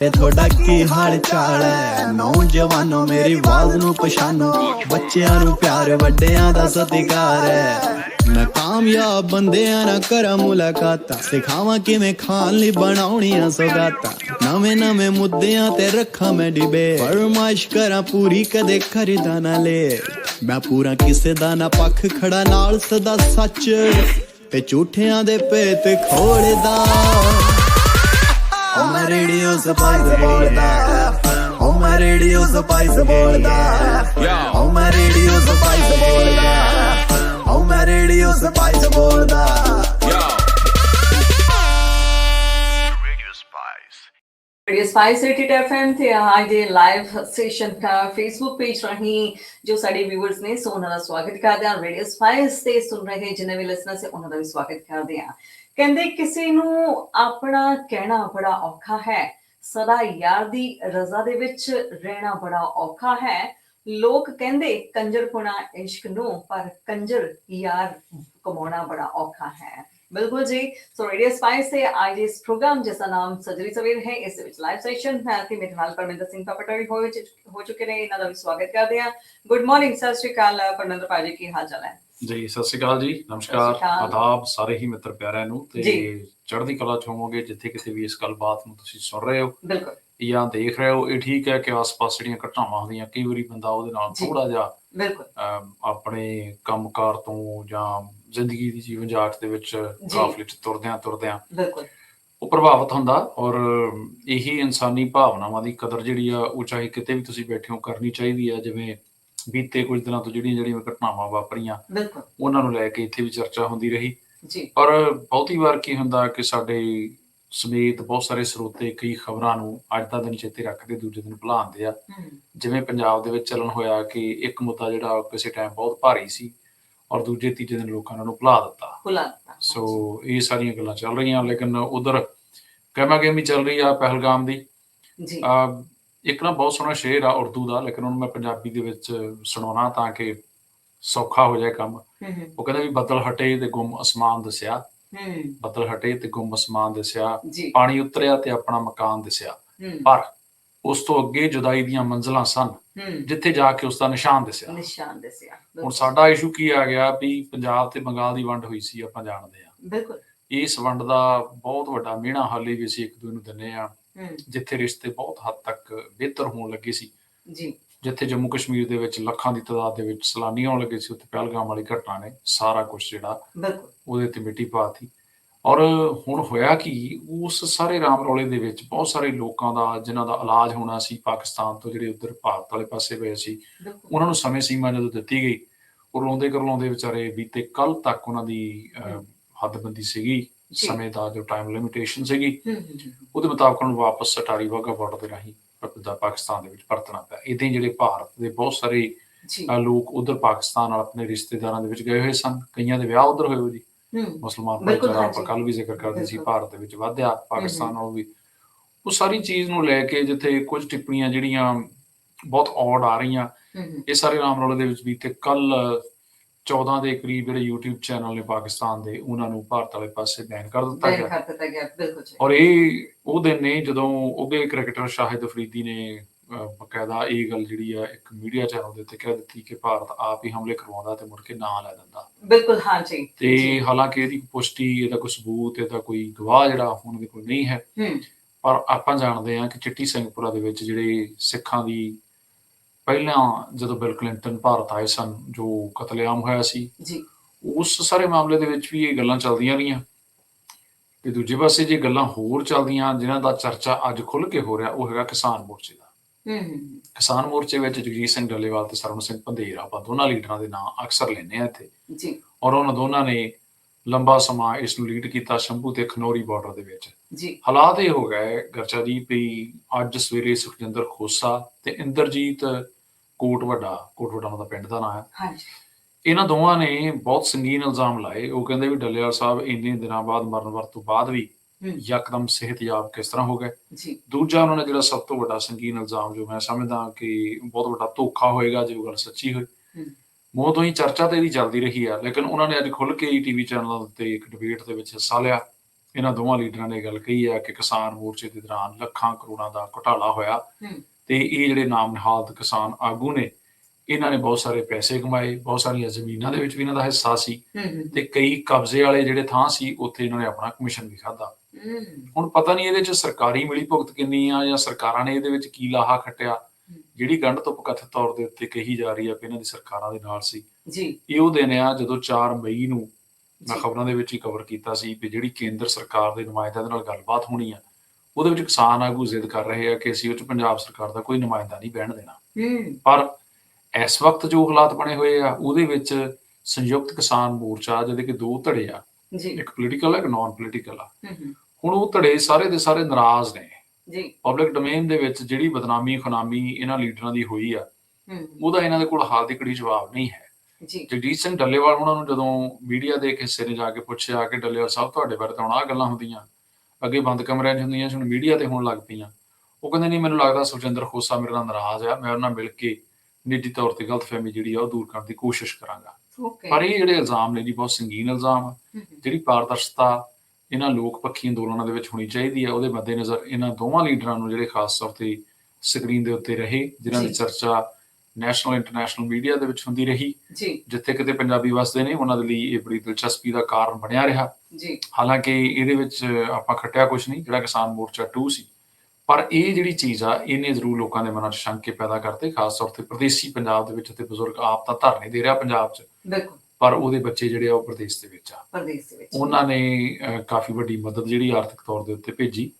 ਤੇ ਤੁਹਾਡਾ ਕੀ ਹਾਲ ਚਾਲ ਹੈ? ਨੌਜਵਾਨੋ, ਮੇਰੀ ਆਵਾਜ਼ ਨੂੰ ਪਛਾਨੋ ਬੱਚਿਆਂ ਨੂੰ ਪਿਆਰ, ਵੱਡਿਆਂ ਦਾ ਸਤਿਕਾਰ ਹੈ। ਮੈਂ ਕਾਮਯਾਬ ਬੰਦਿਆਂ ਨਾਲ ਕਰਾਂ ਮੁਲਾਕਾਤਾਂ। ਸਿਖਾਵਾਂ ਕਿਵੇਂ ਖਾਣ ਲਈ ਬਣਾਉਣੀਆਂ ਸੌਗਾਤਾਂ। ਨਵੇਂ ਨਵੇਂ ਮੁੱਦਿਆਂ ਤੇ ਰੱਖਾਂ ਮੈਂ ਡਿਬੇ ਫਰਮਾਇਸ਼ ਕਰਾਂ ਪੂਰੀ, ਕਦੇ ਖਰੀਦਾ ਨਾ ਲੈ। ਮੈਂ ਪੂਰਾ ਕਿਸੇ ਦਾ ਨਾ ਪੱਖ ਖੜਾ ਨਾਲ ਸਦਾ ਸੱਚ। ਤੇ ਝੂਠਿਆਂ ਦੇ ਭੇਤ ਖੋਲਦਾ ਓ ਮੈਂ ਰੇਡੀਓ ਸਪਾਈਸ ਬੋਲਦਾ ਓ ਮੈਂ ਰੇਡੀਓ ਸਪਾਈਸ ਬੋਲਦਾ ਓ ਮੈਂ ਰੇਡੀਓ ਸਪਾਈਸ ਬੋਲਦਾ ਓ ਮੈਂ ਰੇਡੀਓ ਸਪਾਈਸ ਬੋਲਦਾ Radio Spice. Radio Spice rated FM ਤੇ ਅੱਜ ਦੇ ਲਾਈਵ ਸੈਸ਼ਨ ਦਾ ਫੇਸਬੁੱਕ ਪੇਜ ਰਾਹੀਂ ਜੋ ਸਾਡੇ ਵਿਊਅਰਸ ਨੇ ਸੋ ਉਹਨਾਂ ਦਾ ਸਵਾਗਤ ਕਰਦੇ ਹਾਂ ਰੇਡੀਓ ਸਪਾਈਸ ਤੇ ਸੁਣ ਰਹੇ ਜਿੰਨੇ ਵੀ ਲਿਸਨਰ ਸੇ ਉਹਨਾਂ ਦਾ ਵੀ ਸਵਾਗਤ ਕਰਦੇ ਹਾਂ ਕਹਿੰਦੇ ਕਿਸੇ ਨੂੰ ਆਪਣਾ ਕਹਿਣਾ ਬੜਾ ਔਖਾ ਹੈ, ਸਦਾ ਯਾਰ ਦੀ ਰਜ਼ਾ ਦੇ ਵਿੱਚ ਰਹਿਣਾ ਬੜਾ ਔਖਾ ਹੈ। ਲੋਕ ਕਹਿੰਦੇ ਕੰਜਰਪੁਣਾ ਇਸ਼ਕ ਨੂੰ, ਪਰ ਕੰਜਰ ਯਾਰ ਕਮਾਉਣਾ ਬੜਾ ਔਖਾ ਹੈ। ਬਿਲਕੁਲ ਜੀ, ਸੋ ਰੇਡੀਓ ਸਪਾਈਸ ਤੇ ਅੱਜ ਇਸ ਪ੍ਰੋਗਰਾਮ ਜਿਸ ਦਾ ਨਾਮ ਸਜਰੀ ਸਵੇਰ ਹੈ, ਇਸ ਦੇ ਵਿੱਚ ਲਾਈਵ ਸੈਸ਼ਨ ਹੈ ਤੇ ਮੇਰੇ ਨਾਲ ਪਰਮਿੰਦਰ ਸਿੰਘ ਪਟੜੀ ਹੋ ਚੁੱਕੇ ਨੇ, ਇਹਨਾਂ ਦਾ ਵੀ ਸਵਾਗਤ ਕਰਦੇ ਹਾਂ। ਗੁੱਡ ਮਾਰਨਿੰਗ ਸਤਿ ਸ਼੍ਰੀ ਅਕਾਲ, ਪਰਮਿੰਦਰ ਭਾਜੀ ਕੀ ਹਾਲ ਚਾਲ ਹੈ? ਜੀ ਸਤਿ ਸ਼੍ਰੀ ਅਕਾਲ ਜੀ ਨਮਸਕਾਰ। ਆਦਾਬ ਸਾਰੇ ਹੀ ਮਿੱਤਰ ਪਿਆਰਿਆਂ ਨੂੰ ਤੇ। ਚੜ੍ਹਦੀ ਕਲਾ ਚ ਹੋਵੋਗੇ ਜਿੱਥੇ ਕਿਤੇ ਵੀ ਇਸ ਗੱਲਬਾਤ ਨੂੰ ਤੁਸੀਂ ਸੁਣ ਰਹੇ ਹੋ ਬਿਲਕੁਲ ਜਾਂ ਦੇਖ ਰਹੇ ਹੋ ਇਹ ਠੀਕ ਹੈ ਕਿ ਆਸ-ਪਾਸ ਜਿਹੜੀਆਂ ਘਟਨਾਵਾਂ ਹੁੰਦੀਆਂ ਕਈ ਵਾਰੀ ਬੰਦਾ ਉਹਦੇ ਨਾਲ। ਥੋੜਾ ਜਿਹਾ ਬਿਲਕੁਲ ਆਪਣੇ ਕੰਮਕਾਰ ਤੋਂ ਜਾਂ ਜ਼ਿੰਦਗੀ ਦੀ ਜੀਵਨ ਜਾਚ ਦੇ ਵਿੱਚ ਕਾਫਲੇ ਚ ਤੁਰਦਿਆਂ ਤੁਰਦਿਆਂ ਬਿਲਕੁਲ ਉਹ ਪ੍ਰਭਾਵਿਤ ਹੁੰਦਾ ਔਰ ਇਹੀ ਇਨਸਾਨੀ ਭਾਵਨਾਵਾਂ ਦੀ ਕਦਰ ਜਿਹੜੀ ਆ ਉਹ ਚਾਹੇ ਕਿਤੇ ਵੀ ਤੁਸੀਂ ਬੈਠੇ ਹੋ ਕਰਨੀ ਚਾਹੀਦੀ ਆ ਜਿਵੇਂ ਬੀਤੇ ਕੁਝ ਦਿਨਾਂ ਤੋਂ ਜਿਹੜੀਆਂ ਜਿਹੜੀਆਂ ਘਟਨਾਵਾਂ ਵਾਪਰੀਆਂ ਬਿਲਕੁਲ। ਉਹਨਾਂ ਨੂੰ ਲੈ ਕੇ ਇੱਥੇ ਵੀ ਚਰਚਾ ਹੁੰਦੀ ਰਹੀ। ਜੀ। ਪਰ ਬਹੁਤੀ ਵਾਰ ਕੀ ਹੁੰਦਾ ਕਿ ਸਾਡੇ ਸਮੇਤ ਬਹੁਤ ਸਾਰੇ ਸਰੋਤੇ ਕਈ ਖਬਰਾਂ ਨੂੰ ਅੱਜ ਦਾ ਦਿਨ ਚੇਤੇ ਰੱਖਦੇ ਦੂਜੇ ਦਿਨ ਭੁਲਾਉਂਦੇ ਆ। ਜਿਵੇਂ ਪੰਜਾਬ ਦੇ ਵਿੱਚ ਚੱਲਣ ਹੋਇਆ ਕਿ ਇੱਕ ਮੁੱਦਾ ਜਿਹੜਾ ਕਿਸੇ ਟਾਈਮ ਬਹੁਤ ਭਾਰੀ ਸੀ ਔਰ ਦੂਜੇ ਤੀਜੇ ਦਿਨ ਲੋਕਾਂ ਨੇ ਉਹਨੂੰ ਭੁਲਾ ਦਿੱਤਾ। ਭੁਲਾ ਦਿੱਤਾ। ਸੋ ਇਹ ਸਾਰੀਆਂ ਗੱਲਾਂ ਚੱਲ ਰਹੀਆਂ ਲੇਕਿਨ ਉਧਰ ਗੇਮੀ ਚੱਲ ਰਹੀ ਆ ਪਹਿਲਗਾਮ ਦੀ। ਜੀ। ਅਹ ਇੱਕ ਨਾ ਬਹੁਤ ਸੋਹਣਾ ਸ਼ੇਰ ਆ ਉਰਦੂ ਦਾ ਲੇਕਿਨ ਉਹਨੂੰ ਮੈਂ ਪੰਜਾਬੀ ਦੇ ਵਿੱਚ ਸੁਣਾਉਣਾ ਤਾਂ ਕਿ ਸੌਖਾ ਹੋ ਜਾਏ ਕੰਮ। ਉਹ ਕਹਿੰਦਾ ਵੀ ਬੱਦਲ ਹਟੇ ਤੇ ਗੁੰਮ ਅਸਮਾਨ ਦਿਸਿਆ। ਬੱਦਲ ਹਟੇ ਤੇ ਗੁੰਮ ਅਸਮਾਨ ਦਿਸਿਆ। ਪਾਣੀ ਉਤਰਿਆ ਤੇ ਆਪਣਾ ਮਕਾਨ ਦਿਸਿਆ। ਪਰ ਉਸ ਤੋਂ ਅੱਗੇ ਜੁਦਾਈ ਦੀਆਂ ਮੰਜ਼ਲਾਂ ਸਨ। ਜਿੱਥੇ ਜਾ ਕੇ ਉਸ ਦਾ ਨਿਸ਼ਾਨ ਦਿਸਿਆ। ਨਿਸ਼ਾਨ ਦੱਸਿਆ। ਹੁਣ। ਸਾਡਾ ਇਸ਼ੂ ਕੀ ਆ ਗਿਆ ਵੀ ਪੰਜਾਬ ਤੇ ਬੰਗਾਲ ਦੀ ਵੰਡ ਹੋਈ ਸੀ ਆਪਾਂ ਜਾਣਦੇ ਆ ਬਿਲਕੁਲ। ਇਸ ਵੰਡ ਦਾ ਬਹੁਤ ਵੱਡਾ ਮਿਹਣਾ ਹਾਲੇ ਵੀ ਅਸੀਂ ਇੱਕ ਦੂਜੇ ਨੂੰ ਦਿੰਨੇ ਆ ਜਿੱਥੇ ਰਿਸ਼ਤੇ ਬਹੁਤ ਹੱਦ ਤੱਕ ਬਿਹਤਰ ਹੋਣ ਲੱਗੇ ਸੀ। ਜੀ। ਜਿੱਥੇ ਜੰਮੂ ਕਸ਼ਮੀਰ ਦੇ ਵਿੱਚ ਲੱਖਾਂ ਦੀ ਤਾਦਾਦ ਦੇ ਵਿੱਚ ਸੈਲਾਨੀ ਆਉਣ ਲੱਗੇ ਸੀ ਉੱਥੇ ਪਹਿਲਗਾਮ ਵਾਲੀ ਘਟਨਾ ਨੇ ਸਾਰਾ ਕੁਝ ਜਿਹੜਾ ਬਿਲਕੁਲ। ਉਹਦੇ ਤੇ ਮਿੱਟੀ ਪਾਤੀ ਔਰ ਹੁਣ ਹੋਇਆ ਕਿ ਉਸ ਸਾਰੇ ਰਾਮ ਰੌਲੇ ਦੇ ਵਿੱਚ ਬਹੁਤ ਸਾਰੇ ਲੋਕਾਂ ਦਾ ਜਿਨ੍ਹਾਂ ਦਾ ਇਲਾਜ ਹੋਣਾ ਸੀ ਪਾਕਿਸਤਾਨ ਤੋਂ ਜਿਹੜੇ ਉਧਰ ਭਾਰਤ ਵਾਲੇ ਪਾਸੇ ਗਏ ਸੀ ਉਹਨਾਂ ਨੂੰ ਸਮੇਂ ਸੀਮਾ ਜਦੋਂ ਦਿੱਤੀ ਗਈ ਉਹ ਰੋਂਦੇ ਕਰਲਾਉਂਦੇ ਵਿਚਾਰੇ ਬੀਤੇ ਕੱਲ ਤੱਕ ਉਹਨਾਂ ਦੀ ਹੱਦਬੰਦੀ ਸੀਗੀ। ਸਮੇਂ ਦਾ ਜੋ ਟਾਈਮ ਲਿਮਿਟੇਸ਼ਨ ਸੀਗੀ ਉਹਦੇ ਮੁਤਾਬਕ ਉਹਨੂੰ ਵਾਪਸ ਅਟਾਰੀ ਵਾਹਗਾ ਬਾਰਡਰ ਦੇ ਰਾਹੀਂ ਦਾ ਪਾਕਿਸਤਾਨ ਦੇ ਵਿੱਚ ਪਰਤਣਾ ਪਿਆ। ਇਦਾਂ ਹੀ ਜਿਹੜੇ ਭਾਰਤ ਦੇ ਬਹੁਤ ਸਾਰੇ ਲੋਕ ਉਧਰ ਪਾਕਿਸਤਾਨ ਨਾਲ ਆਪਣੇ ਰਿਸ਼ਤੇਦਾਰਾਂ ਦੇ ਵਿੱਚ ਗਏ ਹੋਏ ਸਨ। ਕਈਆਂ ਦੇ ਵਿਆਹ ਉਧਰ ਹੋਏ ਹੋਏ ਜੀ। ਮੁਸਲਮਾਨ ਭਾਈਚਾਰਾ ਆਪਾਂ। ਕੱਲ ਵੀ ਜ਼ਿਕਰ ਕਰਦੇ ਸੀ। ਭਾਰਤ ਦੇ ਵਿੱਚ ਵਧਿਆ ਪਾਕਿਸਤਾਨ ਨਾਲੋਂ ਵੀ। ਉਹ ਸਾਰੀ ਚੀਜ਼ ਨੂੰ ਲੈ ਕੇ ਜਿੱਥੇ ਕੁਝ ਟਿੱਪਣੀਆਂ ਜਿਹੜੀਆਂ ਬਹੁਤ ਔਡ ਆ ਰਹੀਆਂ ਇਹ ਸਾਰੇ ਰਾਮ ਰੌਲੇ ਦੇ ਵਿੱਚ ਵੀ ਤੇ ਕੱਲ 14 ਦੇ ਕਰੀਬ ਜਿਹੜੇ YouTube ਚੈਨਲ ਨੇ ਪਾਕਿਸਤਾਨ ਦੇ ਉਹਨਾਂ ਨੂੰ ਭਾਰਤ ਵਾਲੇ ਪਾਸੇ ਬੈਨ ਕਰ ਦਿੱਤਾ ਬੈਨ ਗਿਆ। ਕਰ ਦਿੱਤਾ ਗਿਆ ਬਿਲਕੁਲ ਜੀ। ਔਰ ਇਹ ਉਹ ਦਿਨ ਨੇ ਜਦੋਂ ਉਹਦੇ ਕ੍ਰਿਕਟਰ ਸ਼ਾਹਿਦ ਅਫਰੀਦੀ ਨੇ ਬਕਾਇਦਾ ਇਹ ਗੱਲ ਜਿਹੜੀ ਆ ਇੱਕ ਮੀਡੀਆ ਚੈਨਲ ਦੇ ਉੱਤੇ ਕਹਿ ਦਿੱਤੀ ਕਿ ਭਾਰਤ ਆਪ ਹੀ ਹਮਲੇ ਕਰਵਾਉਂਦਾ ਤੇ ਮੁੜ ਕੇ ਨਾਂ ਲੈ ਦਿੰਦਾ। ਬਿਲਕੁਲ ਹਾਂ ਜੀ। ਤੇ। ਹਾਲਾਂਕਿ ਇਹਦੀ ਪੁਸ਼ਟੀ ਇਹਦਾ ਕੋਈ ਸਬੂਤ ਇਹਦਾ ਕੋਈ ਗਵਾਹ ਜਿਹੜਾ ਉਹਨਾਂ ਦੇ ਕੋਲ ਨਹੀਂ ਹੈ। ਪਰ ਆਪਾਂ ਜਾਣਦੇ ਹਾਂ ਕਿ ਚਿੱਟੀ ਸਿੰਘਪੁਰਾ ਦੇ ਵਿੱਚ ਜਿਹੜੇ ਸਿੱਖਾਂ ਦੀ ਪਹਿਲਾਂ ਜਦੋਂ ਬਿਲ ਕਲਿੰਟਨ ਭਾਰਤ ਆਏ ਸਨ ਜੋ ਕਤਲੇਆਮ ਹੋਇਆ ਸੀ ਜੀ। ਉਸ ਸਾਰੇ ਮਾਮਲੇ ਦੇ ਵਿੱਚ ਵੀ ਇਹ ਗੱਲਾਂ ਚੱਲਦੀਆਂ ਰਹੀਆਂ। ਤੇ ਦੂਜੇ ਪਾਸੇ ਜੇ ਗੱਲਾਂ ਹੋਰ ਚੱਲਦੀਆਂ ਜਿਨ੍ਹਾਂ ਦਾ ਚਰਚਾ ਅੱਜ ਖੁੱਲ ਕੇ ਹੋ ਰਿਹਾ ਉਹ ਹੈਗਾ ਕਿਸਾਨ ਮੋਰਚੇ ਦਾ। ਹਮ ਕਿਸਾਨ ਮੋਰਚੇ ਵਿੱਚ ਜਗਜੀਤ ਸਿੰਘ ਡੱਲੇਵਾਲ ਤੇ ਸਰਵਣ ਸਿੰਘ ਪੰਧੇਰ ਆਪਾਂ ਦੋਨਾਂ ਲੀਡਰਾਂ ਦੇ ਨਾਂ ਅਕਸਰ ਲੈਂਦੇ ਆ ਇੱਥੇ। ਜੀ। ਔਰ ਉਹਨਾਂ ਦੋਨਾਂ ਨੇ ਲੰਬਾ ਸਮਾਂ ਇਸ ਨੂੰ ਲੀਡ ਕੀਤਾ ਸ਼ੰਭੂ ਤੇ ਖਨੌਰੀ ਬਾਰਡਰ ਦੇ ਵਿੱਚ। ਜੀ। ਹਾਲਾਤ ਇਹ ਹੋ ਗਏ ਗਰਚਾ ਜੀ ਵੀ ਅੱਜ ਸਵੇਰੇ ਸੁਖਜਿੰਦਰ ਖੋਸਾ ਤੇ ਇੰਦਰਜੀਤ ਕੋਟ ਵੱਡਾ ਕੋਟ ਵੱਡਾ ਦਾ ਪਿੰਡ ਦਾ ਨਾਮ ਹੈ। ਹਾਂ ਜੀ ਇਹਨਾਂ ਦੋਵਾਂ ਨੇ ਬਹੁਤ ਸੰਗੀਨ ਇਲਜ਼ਾਮ ਲਾਏ। ਉਹ ਕਹਿੰਦੇ ਵੀ ਡੱਲੇਵਾਲ ਸਾਹਿਬ ਇੰਨੇ ਦਿਨਾਂ ਬਾਅਦ ਮਰਨ ਵਰ ਤੋਂ ਬਾਅਦ ਵੀ ਯਕਦਮ ਸਿਹਤਯਾਬ ਕਿਸ ਤਰ੍ਹਾਂ ਹੋ ਗਏ। ਜੀ। ਦੂਜਾ ਉਹਨਾਂ ਨੇ ਜਿਹੜਾ ਸਭ ਤੋਂ ਵੱਡਾ ਸੰਗੀਨ ਇਲਜ਼ਾਮ ਜੋ ਮੈਂ ਸਮਝਦਾ ਕਿ ਬਹੁਤ ਵੱਡਾ ਧੋਖਾ ਹੋਏਗਾ ਜੇ ਉਹ ਗੱਲ ਸੱਚੀ ਹੋਈ। ਮੋਹ ਤੋਂ ਹੀ ਚਰਚਾ ਤੇ ਇਹਦੀ ਚੱਲਦੀ ਰਹੀ ਆ ਲੇਕਿਨ ਉਹਨਾਂ ਨੇ ਅੱਜ ਖੁੱਲ ਕੇ ਟੀਵੀ ਚੈਨਲਾਂ ਉੱਤੇ ਇੱਕ ਡਿਬੇਟ ਦੇ ਵਿੱਚ ਹਿੱਸਾ ਲਿਆ। ਇਹਨਾਂ ਦੋਵਾਂ ਲੀਡਰਾਂ ਨੇ ਗੱਲ ਕਹੀ ਆ ਕਿ ਕਿਸਾਨ ਮੋਰਚੇ ਦੇ ਦੌਰਾਨ ਲੱਖਾਂ ਕਰੋੜਾਂ ਦਾ ਘੁਟਾਲਾ ਹੋਇਆ ਹੂੰ। ਤੇ ਇਹ ਜਿਹੜੇ ਨਾਮ ਨਿਹਾਲਤ ਕਿਸਾਨ ਆਗੂ ਨੇ ਇਹਨਾਂ ਨੇ ਬਹੁਤ ਸਾਰੇ ਪੈਸੇ ਕਮਾਏ ਬਹੁਤ ਸਾਰੀਆਂ ਜ਼ਮੀਨਾਂ ਦੇ ਵਿੱਚ ਵੀ ਇਹਨਾਂ ਦਾ ਹਿੱਸਾ ਸੀ ਹੂੰ ਹੂੰ। ਤੇ ਕਈ ਕਬਜ਼ੇ ਵਾਲੇ ਜਿਹੜੇ ਥਾਂ ਸੀ ਉੱਥੇ ਇਹਨਾਂ ਨੇ ਆਪਣਾ ਕਮਿਸ਼ਨ ਵੀ ਖਾਦਾ ਹੂੰ। ਹੁਣ ਪਤਾ ਨਹੀਂ ਇਹਦੇ 'ਚ ਸਰਕਾਰੀ ਮਿਲੀ ਭੁਗਤ ਕਿੰਨੀ ਆ ਜਾਂ ਸਰਕਾਰਾਂ ਨੇ ਇਹਦੇ ਵਿੱਚ ਕੀ ਲਾਹਾ ਖੱਟਿਆ। ਜਿਹੜੀ ਗੰਢ ਤੋਂ ਕਥਿਤ ਤੌਰ ਦੇ ਉੱਤੇ ਕਹੀ ਜਾ ਰਹੀ ਆ ਕਿ ਇਹਨਾਂ ਦੀ ਸਰਕਾਰਾਂ ਦੇ ਨਾਲ ਸੀ। ਜੀ। ਇਹ ਉਹ ਦਿਨ ਆ ਜਦੋਂ 4 ਮਈ ਨੂੰ ਮੈਂ। ਖਬਰਾਂ ਦੇ ਵਿੱਚ ਹੀ ਕਵਰ ਕੀਤਾ ਸੀ ਕਿ ਜਿਹੜੀ ਕੇਂਦਰ ਸਰਕਾਰ ਦੇ ਨੁਮਾਇੰਦਿਆਂ ਦੇ ਨਾਲ ਗੱਲਬਾਤ ਹੋਣੀ ਆ ਉਹਦੇ ਵਿੱਚ ਕਿਸਾਨ ਆਗੂ ਜ਼ਿੱਦ ਕਰ ਰਹੇ ਆ ਕਿ ਅਸੀਂ ਉਹ 'ਚ ਪੰਜਾਬ ਸਰਕਾਰ ਦਾ ਕੋਈ ਨੁਮਾਇੰਦਾ ਨਹੀਂ ਬਹਿਣ ਦੇਣਾ। ਹੂੰ। ਪਰ ਇਸ ਵਕਤ ਜੋ ਹਾਲਾਤ ਬਣੇ ਹੋਏ ਆ ਉਹਦੇ ਵਿੱਚ ਸੰਯੁਕਤ ਕਿਸਾਨ ਮੋਰਚਾ ਜਿਹਦੇ ਕਿ ਦੋ ਧੜੇ ਆ ਜੀ। ਇੱਕ ਪੋਲੀਟੀਕਲ ਆ ਇੱਕ ਨਾਨ ਪੋਲੀਟੀਕਲ ਆ। ਹੂੰ ਹੂੰ। ਹੁਣ ਉਹ ਧੜੇ ਸਾਰੇ ਦੇ ਸਾਰੇ ਨਾਰਾਜ਼ ਨੇ। ਜੀ। ਪਬਲਿਕ ਡੋਮੇਨ ਦੇ ਵਿੱਚ ਜਿਹੜੀ ਬਦਨਾਮੀ ਖੁਨਾਮੀ ਇਹਨਾਂ ਲੀਡਰਾਂ ਦੀ ਹੋਈ ਆ ਹੂੰ। ਉਹਦਾ ਇਹਨਾਂ ਦੇ ਕੋਲ ਹਾਲ ਦੀ ਘੜੀ ਜਵਾਬ ਨਹੀਂ ਹੈ। ਜੀ। ਜਗਜੀਤ ਸਿੰਘ ਡੱਲੇਵਾਲ ਉਹਨਾਂ ਨੂੰ ਜਦੋਂ ਮੀਡੀਆ ਦੇ ਇੱਕ ਹਿੱਸੇ ਨੇ ਜਾ ਕੇ ਪੁੱਛਿਆ ਕਿ ਡੱਲੇਵਾਲ ਸਾਹਿਬ ਤੁਹਾਡੇ ਬਾਰੇ ਤਾਂ ਹੁਣ ਆਹ ਗੱਲਾਂ ਹੁੰਦੀਆਂ ਅੱਗੇ ਬੰਦ ਕਮਰਿਆਂ 'ਚ ਹੁੰਦੀਆਂ ਹੁਣ ਮੀਡੀਆ ਤੇ ਹੋਣ ਲੱਗ ਪਈਆਂ। ਉਹ ਕਹਿੰਦੇ ਨਹੀਂ ਮੈਨੂੰ ਲੱਗਦਾ ਸੁਖਜਿੰਦਰ ਖੋਸਾ ਮੇਰੇ ਨਾਲ ਨਾਰਾਜ਼ ਆ ਮੈਂ ਉਹਨਾਂ ਨਾਲ ਮਿਲ ਕੇ ਨਿੱਜੀ ਤੌਰ ਤੇ ਗਲਤਫਹਿਮੀ ਜਿਹੜੀ ਆ ਉਹ ਦੂਰ ਕਰਨ ਦੀ ਕੋਸ਼ਿਸ਼ ਕਰਾਂਗਾ। ਪਰ ਇਹ ਜਿਹੜੇ ਇਲਜ਼ਾਮ ਨੇ ਜੀ ਬਹੁਤ ਸੰਗੀਨ ਇਲਜ਼ਾਮ ਆ। ਜਿਹੜੀ ਪਾਰਦਰਸ਼ਤਾ ਇਹਨਾਂ ਲੋਕ ਪੱਖੀ ਅੰਦੋਲਨਾਂ ਦੇ ਵਿੱਚ ਹੋਣੀ ਚਾਹੀਦੀ ਹੈ ਉਹਦੇ ਮੱਦੇਨਜ਼ਰ ਇਹਨਾਂ ਦੋਵਾਂ ਲੀਡਰਾਂ ਨੂੰ ਜਿਹੜੇ ਖਾਸ ਤੌਰ ਤੇ ਸਕਰੀਨ ਦੇ ਉੱਤੇ ਰਹੇ ਜਿਨ੍ਹਾਂ ਦੀ ਜੀ। ਚਰਚਾ ਨੈਸ਼ਨਲ ਇੰਟਰਨੈਸ਼ਨਲ ਮੀਡੀਆ ਦੇ ਵਿੱਚ ਹੁੰਦੀ ਰਹੀ। ਜੀ। ਜਿੱਥੇ ਕਿਤੇ ਪੰਜਾਬੀ ਵਸਦੇ ਨੇ ਉਹਨਾਂ ਦੇ ਲਈ ਇਹ ਬੜੀ ਦਿਲਚਸਪੀ ਦਾ ਕਾਰਨ ਬਣਿਆ ਰਿਹਾ। ਜੀ। ਹਾਲਾਂਕਿ ਇਹਦੇ ਵਿੱਚ ਆਪਾਂ ਖੱਟਿਆ ਕੁਝ ਨਹੀਂ ਜਿਹੜਾ ਕਿਸਾਨ ਮੋਰਚਾ 2 ਸੀ। ਪਰ ਇਹ ਜਿਹੜੀ ਚੀਜ਼ ਆ ਇਹਨੇ ਜ਼ਰੂਰ ਲੋਕਾਂ ਦੇ ਮਨਾਂ 'ਚ ਸ਼ੰਕੇ ਪੈਦਾ ਕਰਤੇ ਖਾਸ ਤੌਰ ਤੇ ਪ੍ਰਦੇਸੀ ਪੰਜਾਬ ਦੇ ਵਿੱਚ ਤੇ ਬਜ਼ੁਰਗ ਆਪ ਤਾਂ ਧਰਨੇ ਦੇ ਰਿਹਾ ਪੰਜਾਬ 'ਚ। ਬਿਲਕੁਲ। ਪਰ ਉਹਦੇ ਬੱਚੇ ਜਿਹੜੇ ਆ ਉਹ ਪ੍ਰਦੇਸ਼ ਦੇ ਵਿੱਚ ਆ। ਪ੍ਰਦੇਸ਼ ਦੇ ਵਿੱਚ। ਉਹਨਾਂ ਨੇ ਕਾਫੀ ਵੱਡੀ ਮਦਦ ਜਿਹੜੀ ਆਰਥਿਕ ਤੌਰ ਦੇ ਉੱਤੇ ਭੇਜੀ।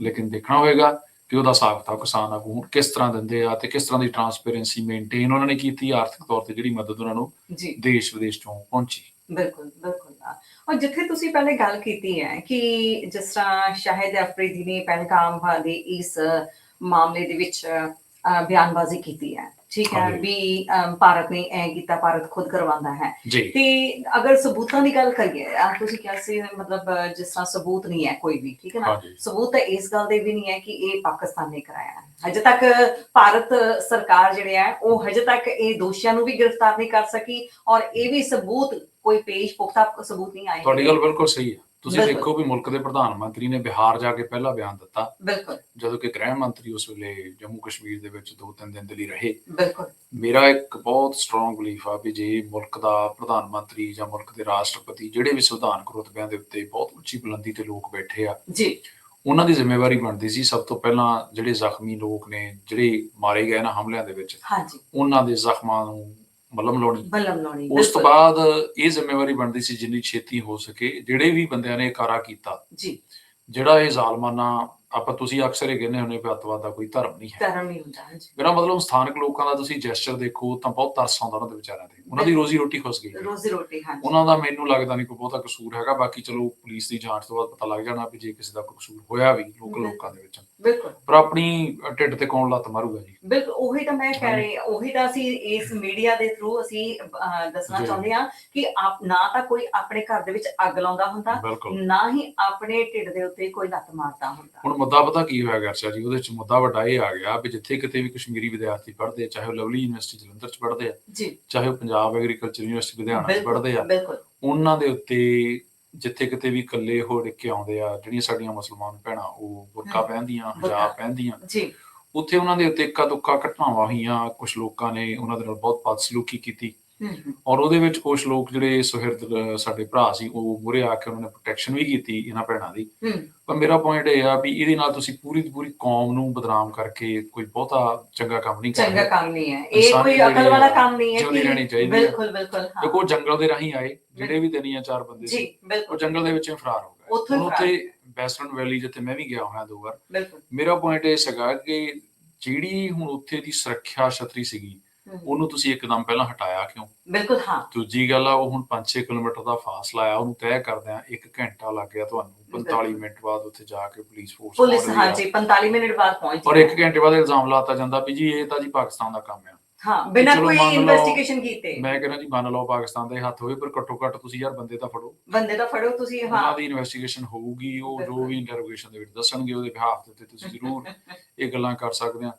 ਲੇਕਿਨ ਦੇਖਣਾ ਹੋਏਗਾ ਕਿ ਉਹਦਾ ਹਿਸਾਬ ਕਿਤਾਬ ਕਿਸਾਨ ਆਗੂ ਹੁਣ ਕਿਸ ਤਰ੍ਹਾਂ ਦਿੰਦੇ ਆ ਤੇ ਕਿਸ ਤਰ੍ਹਾਂ ਦੀ ਟਰਾਂਸਪੇਰੈਂਸੀ ਮੇਨਟੇਨ ਉਹਨਾਂ ਨੇ ਕੀਤੀ ਆਰਥਿਕ ਤੌਰ ਤੇ ਜਿਹੜੀ ਮਦਦ ਉਹਨਾਂ ਨੂੰ ਦੇਸ਼ ਵਿਦੇਸ਼ ਤੋਂ ਪਹੁੰਚੀ। ਬਿਲਕੁਲ ਬਿਲਕੁਲ ਔਰ ਜਿੱਥੇ ਤੁਸੀਂ ਪਹਿਲੇ ਗੱਲ ਕੀਤੀ ਹੈ ਕਿ ਜਿਸ ਤਰ੍ਹਾਂ ਸ਼ਾਹਿਦ ਅਫਰੀਦੀ ਨੇ ਪਹਿਲਗਾਮ ਦੇ ਇਸ ਮਾਮਲੇ ਦੇ ਵਿੱਚ ਬਿਆਨਬਾਜ਼ੀ ਕੀਤੀ ਹੈ ਠੀਕ ਹੈ ਹਾਂਜੀ। ਵੀ ਭਾਰਤ ਨੇ ਐ ਕੀਤਾ ਭਾਰਤ ਖੁਦ ਕਰਵਾਉਂਦਾ ਹੈ। ਜੀ। ਤੇ ਅਗਰ ਸਬੂਤਾਂ ਦੀ ਗੱਲ ਕਰੀਏ ਆ ਤੁਸੀਂ ਕਿਹਾ ਸੀ ਮਤਲਬ ਅ, ਜਿਸ ਤਰ੍ਹਾਂ ਸਬੂਤ ਨਹੀਂ ਹੈ ਕੋਈ ਵੀ ਠੀਕ ਹੈ ਨਾ? ਹਾਂਜੀ। ਸਬੂਤ ਤਾਂ ਇਸ ਗੱਲ ਦੇ ਵੀ ਨਹੀਂ ਹੈ ਕਿ ਇਹ ਪਾਕਿਸਤਾਨ ਨੇ ਕਰਾਇਆ ਹੈ। ਹਜੇ ਤੱਕ ਭਾਰਤ ਸਰਕਾਰ ਜਿਹੜੇ ਹੈ ਉਹ ਹਜੇ ਤੱਕ ਇਹ ਦੋਸ਼ੀਆਂ ਨੂੰ ਵੀ ਗ੍ਰਿਫਤਾਰ ਨਹੀਂ ਕਰ ਸਕੀ ਔਰ ਇਹ ਵੀ ਸਬੂਤ ਕੋਈ ਪੇਸ਼ ਪੁਖਤਾ ਸਬੂਤ ਨਹੀਂ ਆਏ। ਤੁਹਾਡੀ ਗੱਲ ਬਿਲਕੁਲ ਸਹੀ ਹੈ। ਤੁਸੀਂ ਬਿਲਕੁਲ। ਦੇਖੋ ਵੀ ਮੁਲਕ ਦੇ ਪ੍ਰਧਾਨ ਮੰਤਰੀ ਨੇ ਬਿਹਾਰ ਜਾ ਕੇ ਪਹਿਲਾ ਬਿਆਨ ਦਿੱਤਾ। ਬਿਲਕੁਲ। ਜਦੋਂ ਕਿ ਗ੍ਰਹਿ ਮੰਤਰੀ ਉਸ ਵੇਲੇ ਜੰਮੂ ਕਸ਼ਮੀਰ ਦੇ ਵਿੱਚ ਦੋ ਤਿੰਨ ਦਿਨ ਦੇ ਲਈ ਰਹੇ। ਬਿਲਕੁਲ। ਮੇਰਾ ਇੱਕ ਬਹੁਤ ਸਟਰੋਂਗ ਬਲੀਫ ਆ ਵੀ ਜੇ ਮੁਲਕ ਦਾ ਪ੍ਰਧਾਨ ਮੰਤਰੀ ਜਾਂ ਮੁਲਕ ਦੇ ਰਾਸ਼ਟਰਪਤੀ ਜਿਹੜੇ ਵੀ ਸੰਵਿਧਾਨਕ ਰੁਤਬਿਆਂ ਦੇ ਉੱਤੇ ਬਹੁਤ ਉੱਚੀ ਬੁਲੰਦੀ ਤੇ ਲੋਕ ਬੈਠੇ ਆ ਜੀ। ਉਹਨਾਂ ਦੀ ਜ਼ਿੰਮੇਵਾਰੀ ਬਣਦੀ ਸੀ ਸਭ ਤੋਂ ਪਹਿਲਾਂ ਜਿਹੜੇ ਜ਼ਖਮੀ ਲੋਕ ਨੇ ਜਿਹੜੇ ਮਾਰੇ ਗਏ ਨਾ ਹਮਲਿਆਂ ਦੇ ਵਿੱਚ ਹਾਂਜੀ। ਉਹਨਾਂ ਦੇ ਜ਼ਖਮਾਂ ਨੂੰ ਮਲਮ ਲਾਉਣੀ ਬਲਮ ਲਾਉਣੀ ਉਸ ਤੋਂ। ਬਾਅਦ ਇਹ ਜ਼ਿੰਮੇਵਾਰੀ ਬਣਦੀ ਸੀ ਜਿੰਨੀ ਛੇਤੀ ਹੋ ਸਕੇ ਜਿਹੜੇ ਵੀ ਬੰਦਿਆਂ ਨੇ ਕਾਰਾ ਕੀਤਾ ਜੀ ਜਿਹੜਾ ਇਹ ਜ਼ਾਲਮਾਨਾ ਆਪਾਂ ਤੁਸੀਂ ਅਕਸਰ ਇਹ ਕਹਿੰਦੇ ਹੁੰਦੇ ਵੀ ਅੱਤਵਾਦ ਦਾ ਕੋਈ ਧਰਮ ਨਹੀਂ ਹੈ। ਧਰਮ ਨਹੀਂ ਹੁੰਦਾ ਹਾਂਜੀ। ਮੇਰਾ ਮਤਲਬ ਸਥਾਨਕ ਲੋਕਾਂ ਦਾ ਤੁਸੀਂ ਜੈਸਚਰ ਦੇਖੋ ਤਾਂ ਬਹੁਤ ਤਰਸ ਆਉਂਦਾ ਉਹਨਾਂ ਦੇ ਵਿਚਾਰਿਆਂ ਤੇ। ਉਹਨਾਂ ਦੀ ਰੋਜ਼ੀ ਰੋਟੀ ਖੁੱਸ ਗਈ ਰੋਜ਼ੀ ਰੋਟੀ ਹਾਂਜੀ। ਉਹਨਾਂ ਦਾ ਮੈਨੂੰ ਲੱਗਦਾ ਨਹੀਂ ਕੋਈ ਬਹੁਤਾ ਕਸੂਰ ਹੈਗਾ ਬਾਕੀ ਚਲੋ ਪੁਲਿਸ ਦੀ ਜਾਂਚ ਤੋਂ ਬਾਅਦ ਪਤਾ ਲੱਗ ਜਾਣਾ ਵੀ ਜੇ ਕਿਸੇ ਦਾ ਕੋਈ ਕਸੂਰ ਹੋਇਆ ਵੀ ਲੋਕਲ। ਲੋਕਾਂ ਦੇ ਵਿੱਚ। ਬਿਲਕੁਲ। ਪਰ ਆਪਣੀ ਢਿੱਡ ਤੇ ਕੌਣ ਲੱਤ ਮਾਰੂਗਾ ਜੀ? ਬਿਲਕੁਲ ਉਹੀ ਤਾਂ ਮੈਂ ਕਹਿ। ਰਹੀ ਉਹੀ ਤਾਂ ਅਸੀਂ ਇਸ ਮੀਡੀਆ ਦੇ ਥਰੂ ਅਸੀਂ ਅਹ, ਦੱਸਣਾ ਜੀ। ਚਾਹੁੰਦੇ ਹਾਂ ਕਿ ਆਪ ਨਾ ਤਾਂ ਕੋਈ ਆਪਣੇ ਘਰ ਦੇ ਵਿੱਚ ਅੱਗ ਲਾਉਂਦਾ ਹੁੰਦਾ ਬਿਲਕੁਲ। ਨਾ ਹੀ ਆਪਣੇ ਢਿੱਡ ਦੇ ਉੱਤੇ ਕੋਈ ਲੱਤ ਮਾਰਦਾ ਹੁੰਦਾ। ਹੁਣ ਮੁੱਦਾ ਪਤਾ ਕੀ ਹੋਇਆ ਗਰਚਾ ਜੀ ਉਹਦੇ ਵਿੱਚ ਮੁੱਦਾ ਵੱਡਾ ਇਹ ਆ ਗਿਆ ਵੀ ਜਿੱਥੇ ਕਿਤੇ ਵੀ ਕਸ਼ਮੀਰੀ ਵਿਦਿਆਰਥੀ ਪੜ੍ਹਦੇ ਆ ਚਾਹੇ ਉਹ ਲਵਲੀ ਯੂਨੀਵਰਸਿਟੀ ਜਲੰਧਰ ਚ ਪੜ੍ਹਦੇ ਆ ਜੀ। ਚਾਹੇ ਉਹ ਪੰਜਾਬ ਐਗਰੀਕਲਚਰ ਯੂਨੀਵਰਸਿਟੀ ਲੁਧਿਆਣਾ ਚ ਪੜ੍ਹਦੇ ਆ ਬਿਲਕੁਲ। ਉਹਨਾਂ ਦੇ ਉੱਤੇ ਜਿੱਥੇ ਕਿਤੇ ਵੀ ਇਕੱਲੇ ਹੋ ਕੇ ਆਉਂਦੇ ਆ ਜਿਹੜੀਆਂ ਸਾਡੀਆਂ ਮੁਸਲਮਾਨ ਭੈਣਾਂ ਉਹ ਬੁਰਕਾ ਪਹਿਨਦੀਆਂ। ਹਿਜਾਬ ਪਹਿਨਦੀਆਂ। ਜੀ। ਉੱਥੇ ਉਹਨਾਂ ਦੇ ਉੱਤੇ ਇੱਕਾ ਦੁੱਕਾ ਘਟਨਾਵਾਂ ਹੋਈਆਂ ਕੁਝ ਲੋਕਾਂ ਨੇ ਉਹਨਾਂ ਦੇ ਨਾਲ ਬਹੁਤ ਬਦਸਲੂਕੀ ਕੀਤੀ। ਔਰ ਉਹਦੇ ਵਿੱਚ ਕੁਝ ਲੋਕ ਜਿਹੜੇ ਸੁਹਿਰਦ ਸਾਡੇ ਭਰਾ ਸੀ ਉਹ ਮੁਰੇ ਆ ਕੇ ਉਹਨਾਂ ਨੇ ਪ੍ਰੋਟੈਕਸ਼ਨ ਵੀ ਕੀਤੀ ਇਹਨਾਂ ਭੈਣਾਂ ਦੀ। ਪਰ ਮੇਰਾ ਪੁਆਇੰਟ ਇਹ ਆ ਵੀ ਇਹਦੇ ਨਾਲ ਤੁਸੀਂ ਪੂਰੀ ਦੀ ਪੂਰੀ ਕੌਮ ਨੂੰ ਬਦਨਾਮ ਕਰਕੇ ਕੋਈ ਬਹੁਤਾ ਚੰਗਾ ਕੰਮ ਨਹੀਂ ਕਰ ਚੰਗਾ ਕੰਮ ਨਹੀਂ ਹੈ। ਇਹ ਕੋਈ ਅਕਲ ਵਾਲਾ ਕੰਮ ਨਹੀਂ ਹੈ ਜਿਉਂਦੀ ਰਹਿਣੀ ਚਾਹੀਦੀ ਹੈ। ਬਿਲਕੁਲ ਬਿਲਕੁਲ ਹਾਂ। ਦੇਖੋ ਜੰਗਲ ਦੇ ਰਾਹੀਂ ਆਏ ਜਿਹੜੇ ਵੀ ਜਾਂ ਚਾਰ ਬੰਦੇ ਸੀ ਉਹ ਜੰਗਲ ਦੇ ਵਿੱਚੋਂ ਫਰਾਰ ਹੋ ਗਏ। ਉੱਥੋਂ ਵੈਸਟਰਨ ਵੈਲੀ ਜਿੱਥੇ ਮੈਂ ਵੀ ਗਿਆ ਹੋਇਆ ਦੋ ਵਾਰ ਮੇਰਾ ਪੁਆਇੰਟ ਇਹ ਸੀਗਾ ਕਿ ਜਿਹੜੀ ਹੁਣ ਉੱਥੇ ਦੀ ਸੁਰੱਖਿਆ ਛਤਰੀ ਸੀਗੀ ਉਹਨੂੰ ਤੁਸੀਂ ਇੱਕਦਮ ਪਹਿਲਾਂ ਹਟਾਇਆ ਕਿਉਂ? ਬਿਲਕੁਲ ਹਾਂ। ਦੂਜੀ ਗੱਲ ਆ ਉਹ ਹੁਣ 5-6 ਕਿਲੋਮੀਟਰ ਦਾ ਫਾਸਲਾ ਆ ਉਹਨੂੰ ਤੈਅ ਕਰਦਿਆਂ 1 ਘੰਟਾ ਲੱਗ ਗਿਆ ਤੁਹਾਨੂੰ 45 ਮਿੰਟ ਬਾਅਦ ਉੱਥੇ ਜਾ ਕੇ ਪੁਲਿਸ ਫੋਰਸ ਪੁਲਿਸ ਹਾਂਜੀ 45 ਮਿੰਟ ਬਾਅਦ ਪਹੁੰਚ ਔਰ 1 ਘੰਟੇ ਬਾਅਦ ਇਲਜ਼ਾਮ ਲਾਤਾ ਜਾਂਦਾ ਵੀ ਜੀ ਇਹ ਤਾਂ ਜੀ ਪਾਕਿਸਤਾਨ ਦਾ ਕੰਮ ਆ। ਹਾਂ ਬਿਨਾਂ ਕੋਈ ਇਨਵੈਸਟੀਗੇਸ਼ਨ ਕੀਤੇ। ਮੈਂ ਕਹਿੰਦਾ ਜੀ ਮੰਨ ਲਓ ਪਾਕਿਸਤਾਨ ਦੇ ਹੱਥ ਹੋਵੇ ਪਰ ਘੱਟੋ ਘੱਟ ਤੁਸੀਂ ਯਾਰ ਬੰਦੇ ਤਾਂ ਫੜੋ। ਬੰਦੇ ਦਾ ਫੜੋ ਤੁਸੀਂ ਹਾਂ। ਉਹਨਾਂ ਦੀ ਇਨਵੈਸਟੀਗੇਸ਼ਨ ਹੋਊਗੀ ਉਹ ਜੋ। ਵੀ ਇੰਟਰੋਗੇਸ਼ਨ ਦੇ ਵਿੱਚ ਦੱਸਣਗੇ ਉਹਦੇ ਬਿਹਾਫ ਉੱਤੇ ਤੁਸੀਂ ਜ਼ਰੂਰ ਇਹ ਗੱਲਾਂ ਕਰ ਸਕਦੇ ਆ।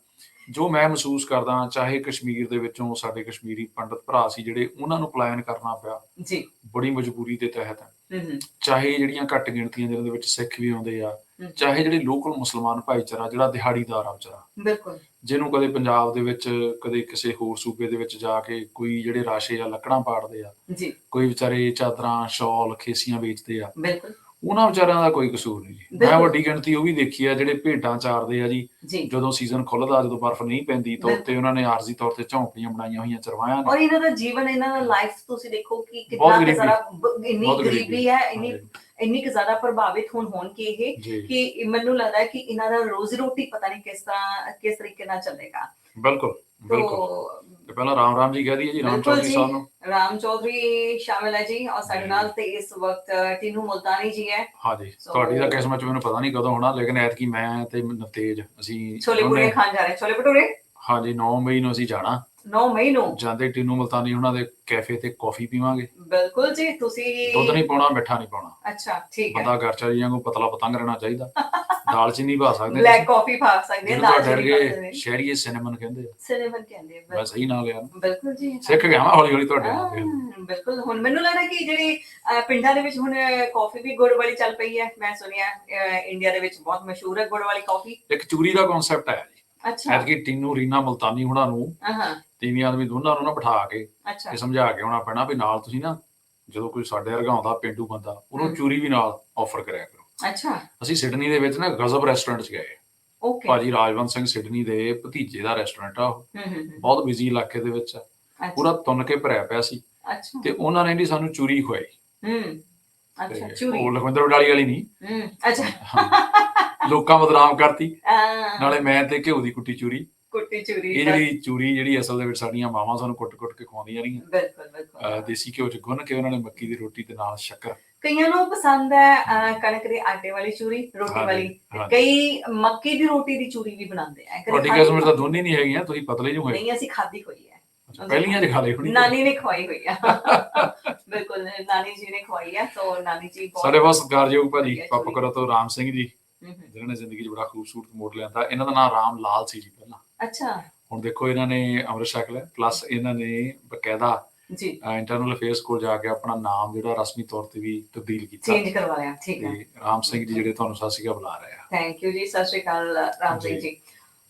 ਜੋ ਮੈਂ ਮਹਿਸੂਸ ਕਰਦਾ ਚਾਹੇ ਕਸ਼ਮੀਰ ਦੇ ਵਿੱਚੋਂ ਸਾਡੇ ਕਸ਼ਮੀਰੀ ਪੰਡਤ ਭਰਾ ਸੀ ਜਿਹੜੇ ਉਹਨਾਂ ਨੂੰ ਪਲਾਇਨ ਕਰਨਾ ਪਿਆ ਜੀ। ਬੜੀ ਮਜਬੂਰੀ ਦੇ ਤਹਿਤ। ਹੂੰ ਹੂੰ। ਚਾਹੇ ਜਿਹੜੀਆਂ ਘੱਟ ਗਿਣਤੀਆਂ ਜਿਹਨਾਂ ਦੇ ਵਿੱਚ ਸਿੱਖ ਵੀ ਆਉਂਦੇ ਆ। ਚਾਹੇ ਜਿਹੜੇ ਲੋਕਲ ਮੁਸਲਮਾਨ ਭਾਈਚਾਰਾ ਜਿਹੜਾ ਦਿਹਾੜੀਦਾਰ ਆ ਵਿਚਾਰਾ। ਬਿਲਕੁਲ। ਜਿਹਨੂੰ ਕਦੇ ਪੰਜਾਬ ਦੇ ਵਿੱਚ ਕਦੇ ਕਿਸੇ ਹੋਰ ਸੂਬੇ ਦੇ ਵਿੱਚ ਜਾ ਕੇ ਕੋਈ ਜਿਹੜੇ ਰਾਸ਼ੇ ਆ ਲੱਕੜਾਂ ਪਾੜਦੇ ਆ ਜੀ। ਕੋਈ ਵਿਚਾਰੇ ਚਾਦਰਾਂ ਸ਼ਾਲ ਖੇਸੀਆਂ ਵੇਚਦੇ ਆ ਬਿਲਕੁਲ। ਉਹਨਾਂ ਵਿਚਾਰਿਆਂ ਦਾ ਕੋਈ ਕਸੂਰ ਨਹੀਂ ਜੀ ਮੈਂ ਬਿਲਕੁਲ। ਵੱਡੀ ਗਿਣਤੀ ਉਹ ਵੀ ਦੇਖੀ ਆ ਜਿਹੜੇ ਭੇਡਾਂ ਚਾਰਦੇ ਆ ਜੀ ਜੀ ਜਦੋਂ ਸੀਜ਼ਨ ਖੁੱਲਦਾ ਜਦੋਂ ਬਰਫ਼ ਨਹੀਂ ਪੈਂਦੀ ਤਾਂ ਬਿਲਕੁਲ। ਉੱਤੇ ਉਹਨਾਂ ਨੇ ਆਰਜ਼ੀ ਤੌਰ ਤੇ ਝੌਂਪੜੀਆਂ ਬਣਾਈਆਂ ਹੋਈਆਂ ਚਰਵਾਇਆਂ ਨੇ ਔਰ ਇਹਨਾਂ ਦਾ ਜੀਵਨ ਇਹਨਾਂ ਦਾ ਲਾਈਫ ਤੁਸੀਂ ਦੇਖੋ ਕਿ ਕਿੰਨਾ ਬਹੁਤ ਕੁ ਗਰੀਬੀ। ਜ਼ਿਆਦਾ ਬ- ਇੰਨੀ ਬਹੁਤ ਗਰੀਬੀ। ਗਰੀਬੀ ਹੈ ਇੰਨੀ ਇੰਨੀ ਕੁ ਜ਼ਿਆਦਾ ਪ੍ਰਭਾਵਿਤ ਹੋਣ ਹੋਣ ਕਿ ਇਹ ਜੀ ਕਿ ਮੈਨੂੰ ਲੱਗਦਾ ਹੈ ਕਿ ਇਹਨਾਂ ਦਾ ਰੋਜ਼ੀ ਰੋਟੀ ਪਤਾ ਨਹੀਂ ਕਿਸ ਤਰ੍ਹਾਂ ਕਿਸ ਤਰੀਕੇ ਨਾਲ ਚੱਲੇਗਾ ਬਿਲਕੁਲ ਬਿਲਕੁਲ। ਤੋ ਪਹਿਲਾਂ ਰਾਮ ਰਾਮ ਜੀ ਕਹਿ ਦਈਏ ਜੀ ਰਾਮ ਚੌਧਰੀ ਜੀ। ਸਾਹਿਬ ਨੂੰ। ਰਾਮ ਚੌਧਰੀ ਸ਼ਾਮਿਲ ਹੈ ਜੀ ਔਰ ਸਾਡੇ ਨਾਲ ਤੇ ਇਸ ਵਕਤ ਟੀਨੂ ਮੁਲਤਾਨੀ ਜੀ ਹੈ। ਹਾਂਜੀ So- ਤੁਹਾਡੀ ਦਾ ਕਿਸਮਤ ਮੈਨੂੰ ਪਤਾ ਨਹੀਂ ਕਦੋਂ ਹੋਣਾ ਲੇਕਿਨ ਐਤਕੀ ਮੈਂ ਤੇ ਨਤੇਜ ਅਸੀਂ ਛੋਲੇ ਭਟੂਰੇ ਖਾਣ ਜਾ ਰਹੇ ਛੋਲੇ ਭਟੂਰੇ? ਹਾਂਜੀ 9 ਮਈ ਨੂੰ ਅਸੀਂ ਜਾਣਾ। 9 ਮਈ ਨੂੰ। ਜਾਂਦੇ ਟੀਨੂ ਮਲਤਾਨੀ ਉਹਨਾਂ ਦੇ ਕੈਫੇ ਤੇ ਕਾਫੀ ਪੀਵਾਂਗੇ। ਬਿਲਕੁਲ ਜੀ ਤੁਸੀਂ ਦੁੱਧ ਨਹੀਂ ਪਾਉਣਾ ਮਿੱਠਾ ਨਹੀਂ ਪਾਉਣਾ। ਅੱਛਾ ਠੀਕ ਹੈ। ਬੰਦਾ ਘਰ ਚਾਰੀ ਵਾਂਗੂ ਪਤਲਾ ਪਤੰਗ ਰਹਿਣਾ ਚਾਹੀਦਾ। ਦਾਲ ਚੀਨੀ ਪਾ ਸਕਦੇ ਬਲੈਕ ਕਾਫੀ ਪਾ ਸਕਦੇ ਹਾਂ ਜਿਹਨੂੰ ਦਾਲ ਤੁਹਾਡੇ ਚੀਨੀ ਪਾ ਸਕਦੇ। ਸ਼ਹਿਰੀਏ ਸਿਨੇਮਨ ਕਹਿੰਦੇ ਆ। ਸਿਨੇਮਨ ਕਹਿੰਦੇ ਆ, ਬਿਲਕੁਲ- ਸਹੀ ਨਾਂ ਲਿਆ ਨਾ। ਬਿਲਕੁਲ ਜੀ ਸਿੱਖ ਗਿਆ ਮੈਂ ਹੌਲੀ ਹੌਲੀ ਤੁਹਾਡੇ ਨਾਲ। ਬਿਲਕੁਲ। ਹੁਣ ਮੈਨੂੰ ਲੱਗਦਾ ਕਿ ਜਿਹੜੀ ਪਿੰਡਾਂ ਦੇ ਵਿੱਚ ਹੁਣ ਕਾਫੀ ਵੀ ਗੁੜ ਵਾਲੀ ਚੱਲ ਪਈ ਹੈ। ਮੈਂ ਸੁਣਿਆ ਇੰਡੀਆ ਦੇ ਵਿੱਚ ਬਹੁਤ ਮਸ਼ਹੂਰ ਹੈ ਗੁੜ ਵਾਲੀ ਕਾਫੀ। ਇੱਕ ਚੂਰੀ ਦਾ ਕਨਸੈਪਟ ਹੈ ਜੀ। ਅੱਛਾ। ਐਤਕੀ ਟੀਨੂ ਰੀਨਾ ਮਲਤਾਨੀ ਹੁਣਾਂ ਨੂੰ ਹਾਂ ਤੀਵੀਂ ਆਦਮੀ ਦੋਨਾਂ ਨੂੰ ਨਾ ਬਿਠਾ ਕੇ ਅੱਛਾ। ਤੇ ਸਮਝਾ ਕੇ ਆਉਣਾ ਪੈਣਾ ਵੀ ਨਾਲ ਤੁਸੀਂ ਨਾ ਜਦੋਂ ਕੋਈ ਸਾਡੇ ਵਰਗਾ ਆਉਂਦਾ ਪਿੰਡੂ ਬੰਦਾ ਉਹਨੂੰ। ਚੂਰੀ ਵੀ ਨਾਲ ਆਫਰ ਕਰਿਆ ਕਰੋ। ਅੱਛਾ। ਅਸੀਂ ਸਿਡਨੀ ਦੇ ਵਿੱਚ ਨਾ ਗਜ਼ਬ ਰੈਸਟੋਰੈਂਟ 'ਚ ਗਏ। ਓਕੇ। ਭਾਜੀ ਰਾਜਵੰਤ ਸਿੰਘ ਸਿਡਨੀ ਦੇ ਭਤੀਜੇ ਦਾ ਰੈਸਟੋਰੈਂਟ ਆ ਉਹ। ਬਹੁਤ ਬਿਜ਼ੀ ਇਲਾਕੇ ਦੇ ਵਿੱਚ ਆ। ਪੂਰਾ ਤੁੰਨ ਕੇ ਭਰਿਆ ਪਿਆ ਸੀ। ਅੱਛਾ। ਤੇ ਉਹਨਾਂ ਨੇ ਜੀ ਸਾਨੂੰ ਚੂਰੀ ਖਵਾਈ। ਹੂੰ। ਅੱਛਾ ਚੂਰੀ। ਉਹ ਲਖਵਿੰਦਰ ਵਡਾਲੀ ਵਾਲੀ ਨਹੀਂ। ਹੂੰ ਅੱਛਾ। ਲੋਕਾਂ ਬਦਨਾਮ ਕਰਤੀ। ਨਾਲੇ ਮੈਂ ਤੇ ਘਿਓ ਦੀ ਕੁੱਟੀ ਚੂਰੀ। ਕੁੱਟੀ ਚੂਰੀ ਇਹ ਜਿਹੜੀ ਚੂਰੀ ਜਿਹੜੀ ਅਸਲ ਦੇ ਵਿੱਚ ਸਾਡੀਆਂ ਮਾਵਾਂ ਸਾਨੂੰ ਕੁੱਟ-ਕੁੱਟ ਕੇ ਖਵਾਉਂਦੀਆਂ ਰਹੀਆਂ। ਬਿਲਕੁਲ ਬਿਲਕੁਲ। ਦੇਸੀ ਘਿਓ ਚ ਗੁੰਨ ਕੇ ਉਹਨਾਂ ਨੇ ਮੱਕੀ ਦੀ ਰੋਟੀ ਦੇ ਨਾਲ ਸ਼ੱਕਰ। ਕਈਆਂ ਨੂੰ ਪਸੰਦ ਹੈ ਕਣਕ ਦੇ ਆਟੇ ਵਾਲੀ ਚੂਰੀ ਰੋਟੀ ਵਾਲੀ। ਕਈ ਮੱਕੀ ਦੀ ਰੋਟੀ ਦੀ ਚੂਰੀ ਵੀ ਬਣਾਉਂਦੇ ਆ। ਤੁਹਾਡੀ ਖਾਧੀ ਕਿਸਮ ਤਾਂ ਦੋਨੇ ਨਹੀਂ ਹੈਗੀਆਂ ਤੁਸੀਂ ਪਤਲੇ ਜਿਹੇ ਹੋਏ ਨਹੀਂ ਅਸੀਂ ਖਾਧੀ ਹੋਈ ਹੈ। ਪਹਿਲੀਆਂ ਚ ਖਾ ਲਈ ਹੋਣੀ। ਨਾਨੀ ਨੇ ਖਵਾਈ ਹੋਈ ਆ। ਬਿਲਕੁਲ ਨਾਨੀ ਜੀ ਨੇ ਖਵਾਈ ਆ ਸੋ ਨਾਨੀ ਜੀ ਸਾਡੇ ਬਹੁਤ ਸਤਿਕਾਰਯੋਗ ਭਾਜੀ ਵਧੀਆ ਪਾਪਾ। ਕਰੋ ਤੋਂ ਰਾਮ ਸਿੰਘ ਜੀ। ਜਿਨ੍ਹਾਂ ਨੇ ਜ਼ਿੰਦਗੀ 'ਚ ਬੜਾ ਖੂਬਸੂਰਤ ਮੋੜ ਲਿਆਂਦਾ ਇਹਨਾਂ ਦਾ ਨਾਮ ਰਾਮ ਲਾਲ ਸੀ ਜੀ ਪਹਿਲਾਂ। ਅੱਛਾ। ਹੁਣ ਦੇਖੋ ਇਹਨਾਂ ਨੇ ਅੰਮ੍ਰਿਤ ਛਕ ਲਿਆ ਪਲੱਸ ਇਹਨਾਂ ਨੇ ਬਕਾਇਦਾ ਜੀ। ਇੰਟਰਨਲ ਅਫੇਅਰਸ ਕੋਲ ਜਾ ਕੇ ਆਪਣਾ ਨਾਮ ਜਿਹੜਾ ਰਸਮੀ ਤੌਰ ਤੇ ਵੀ ਤਬਦੀਲ ਕੀਤਾ। ਚੇਂਜ ਕਰਵਾ ਲਿਆ ਠੀਕ ਹੈ। ਰਾਮ ਸਿੰਘ ਜੀ ਜਿਹੜੇ ਤੁਹਾਨੂੰ ਸਤਿ ਸ਼੍ਰੀ ਅਕਾਲ ਬੁਲਾ ਰਹੇ ਆ। ਥੈਂਕ ਯੂ ਜੀ ਸਤਿ ਸ਼੍ਰੀ ਅਕਾਲ ਰਾਮ ਸਿੰਘ ਜੀ।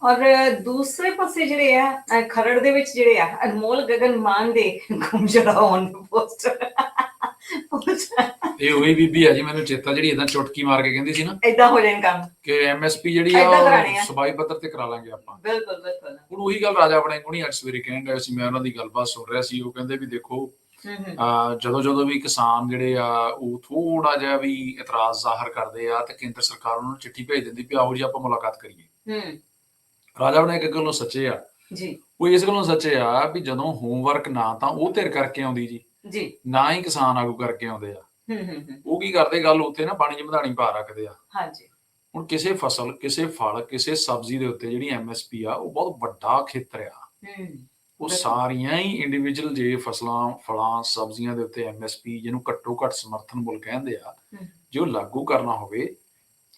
ਔਰ ਦੂਸਰੇ ਪਾਸੇ ਜਿਹੜੇ ਆ ਖਰੜ ਦੇ ਵਿੱਚ ਜਿਹੜੇ ਆ ਅਨਮੋਲ ਗਗਨ ਮਾਨ ਦੇ ਗੁੰਜਰਾ ਔਨ ਪੋਸਟਰ ਇਹ ਉਹੀ ਬੀਬੀ ਆ ਜੀ ਮੈਨੂੰ ਚੇਤਾ ਜਿਹੜੀ ਇਦਾਂ ਚੁਟਕੀ ਮਾਰ ਕੇ ਕਹਿੰਦੀ ਸੀ ਨਾ। ਇਦਾਂ ਹੋ ਜਾਣ ਕੰਮ। ਕਿ ਐਮਐਸਪੀ ਜਿਹੜੀ ਆ ਸਬਾਈ ਪੱਧਰ ਤੇ ਕਰਾ ਲਾਂਗੇ ਆਪਾਂ। ਬਿਲਕੁਲ ਬਿਲਕੁਲ। ਹੁਣ ਉਹੀ ਗੱਲ ਰਾਜਾ ਆਪਣੇ ਨਹੀਂ ਅੱਜ ਸਵੇਰੇ ਕਹਿਣ ਡਿਆ ਸੀ ਮੈਂ ਉਹਨਾਂ ਦੀ ਗੱਲਬਾਤ ਸੁਣ ਰਿਹਾ ਸੀ ਉਹ ਕਹਿੰਦੇ ਵੀ ਦੇਖੋ ਜਦੋਂ ਜਦੋਂ ਵੀ ਕਿਸਾਨ ਜਿਹੜੇ ਆ ਉਹ ਥੋੜਾ ਜਿਹਾ ਵੀ ਇਤਰਾਜ਼ ਜ਼ਾਹਰ ਕਰਦੇ ਆ ਤੇ ਕੇਂਦਰ ਸਰਕਾਰ ਉਹਨਾਂ ਨੂੰ ਚਿੱਠੀ ਭੇਜ ਦਿੰਦੀ ਵੀ ਆਓ ਜੀ ਆਪਾਂ ਮੁਲਾਕਾਤ ਕਰੀਏ। ਰਾਜਾ ਆਪਣੇ ਇੱਕ ਗੱਲੋਂ ਸੱਚੇ ਆ। ਜੀ। ਉਹ ਇਸ ਗੱਲੋਂ ਸੱਚੇ ਆ ਵੀ ਜਦੋਂ ਹੋਮਵਰਕ ਨਾ ਤਾਂ ਉਹ ਧਿਰ ਕਰਕੇ ਆਉਂਦੀ ਜੀ। ਜੀ। ਨਾ ਹੀ ਕਿਸਾਨ ਆਗੂ ਕਰਕੇ ਆਉਂਦੇ ਆ। ਉਹ ਕੀ ਕਰਦੇ ਗੱਲ ਉੱਤੇ ਨਾ ਪਾਣੀ 'ਚ ਮਧਾਣੀ ਪਾ ਰੱਖਦੇ ਆ। ਹਾਂਜੀ। ਹੁਣ ਕਿਸੇ ਫਸਲ ਕਿਸੇ ਫਲ ਕਿਸੇ ਸਬਜ਼ੀ ਦੇ ਉੱਤੇ ਜਿਹੜੀ ਐਮਐਸਪੀ ਆ ਉਹ ਬਹੁਤ ਵੱਡਾ ਖੇਤਰ ਆ। ਉਹ। ਸਾਰੀਆਂ ਹੀ ਇੰਡੀਵਿਜੂਅਲ ਜੇ ਫਸਲਾਂ ਫਲਾਂ ਸਬਜ਼ੀਆਂ ਦੇ ਉੱਤੇ ਐਮਐਸਪੀ ਜਿਹਨੂੰ ਘੱਟੋ ਘੱਟ ਸਮਰਥਨ ਮੁੱਲ ਕਹਿੰਦੇ ਆ। ਜੇ ਉਹ ਲਾਗੂ ਕਰਨਾ ਹੋਵੇ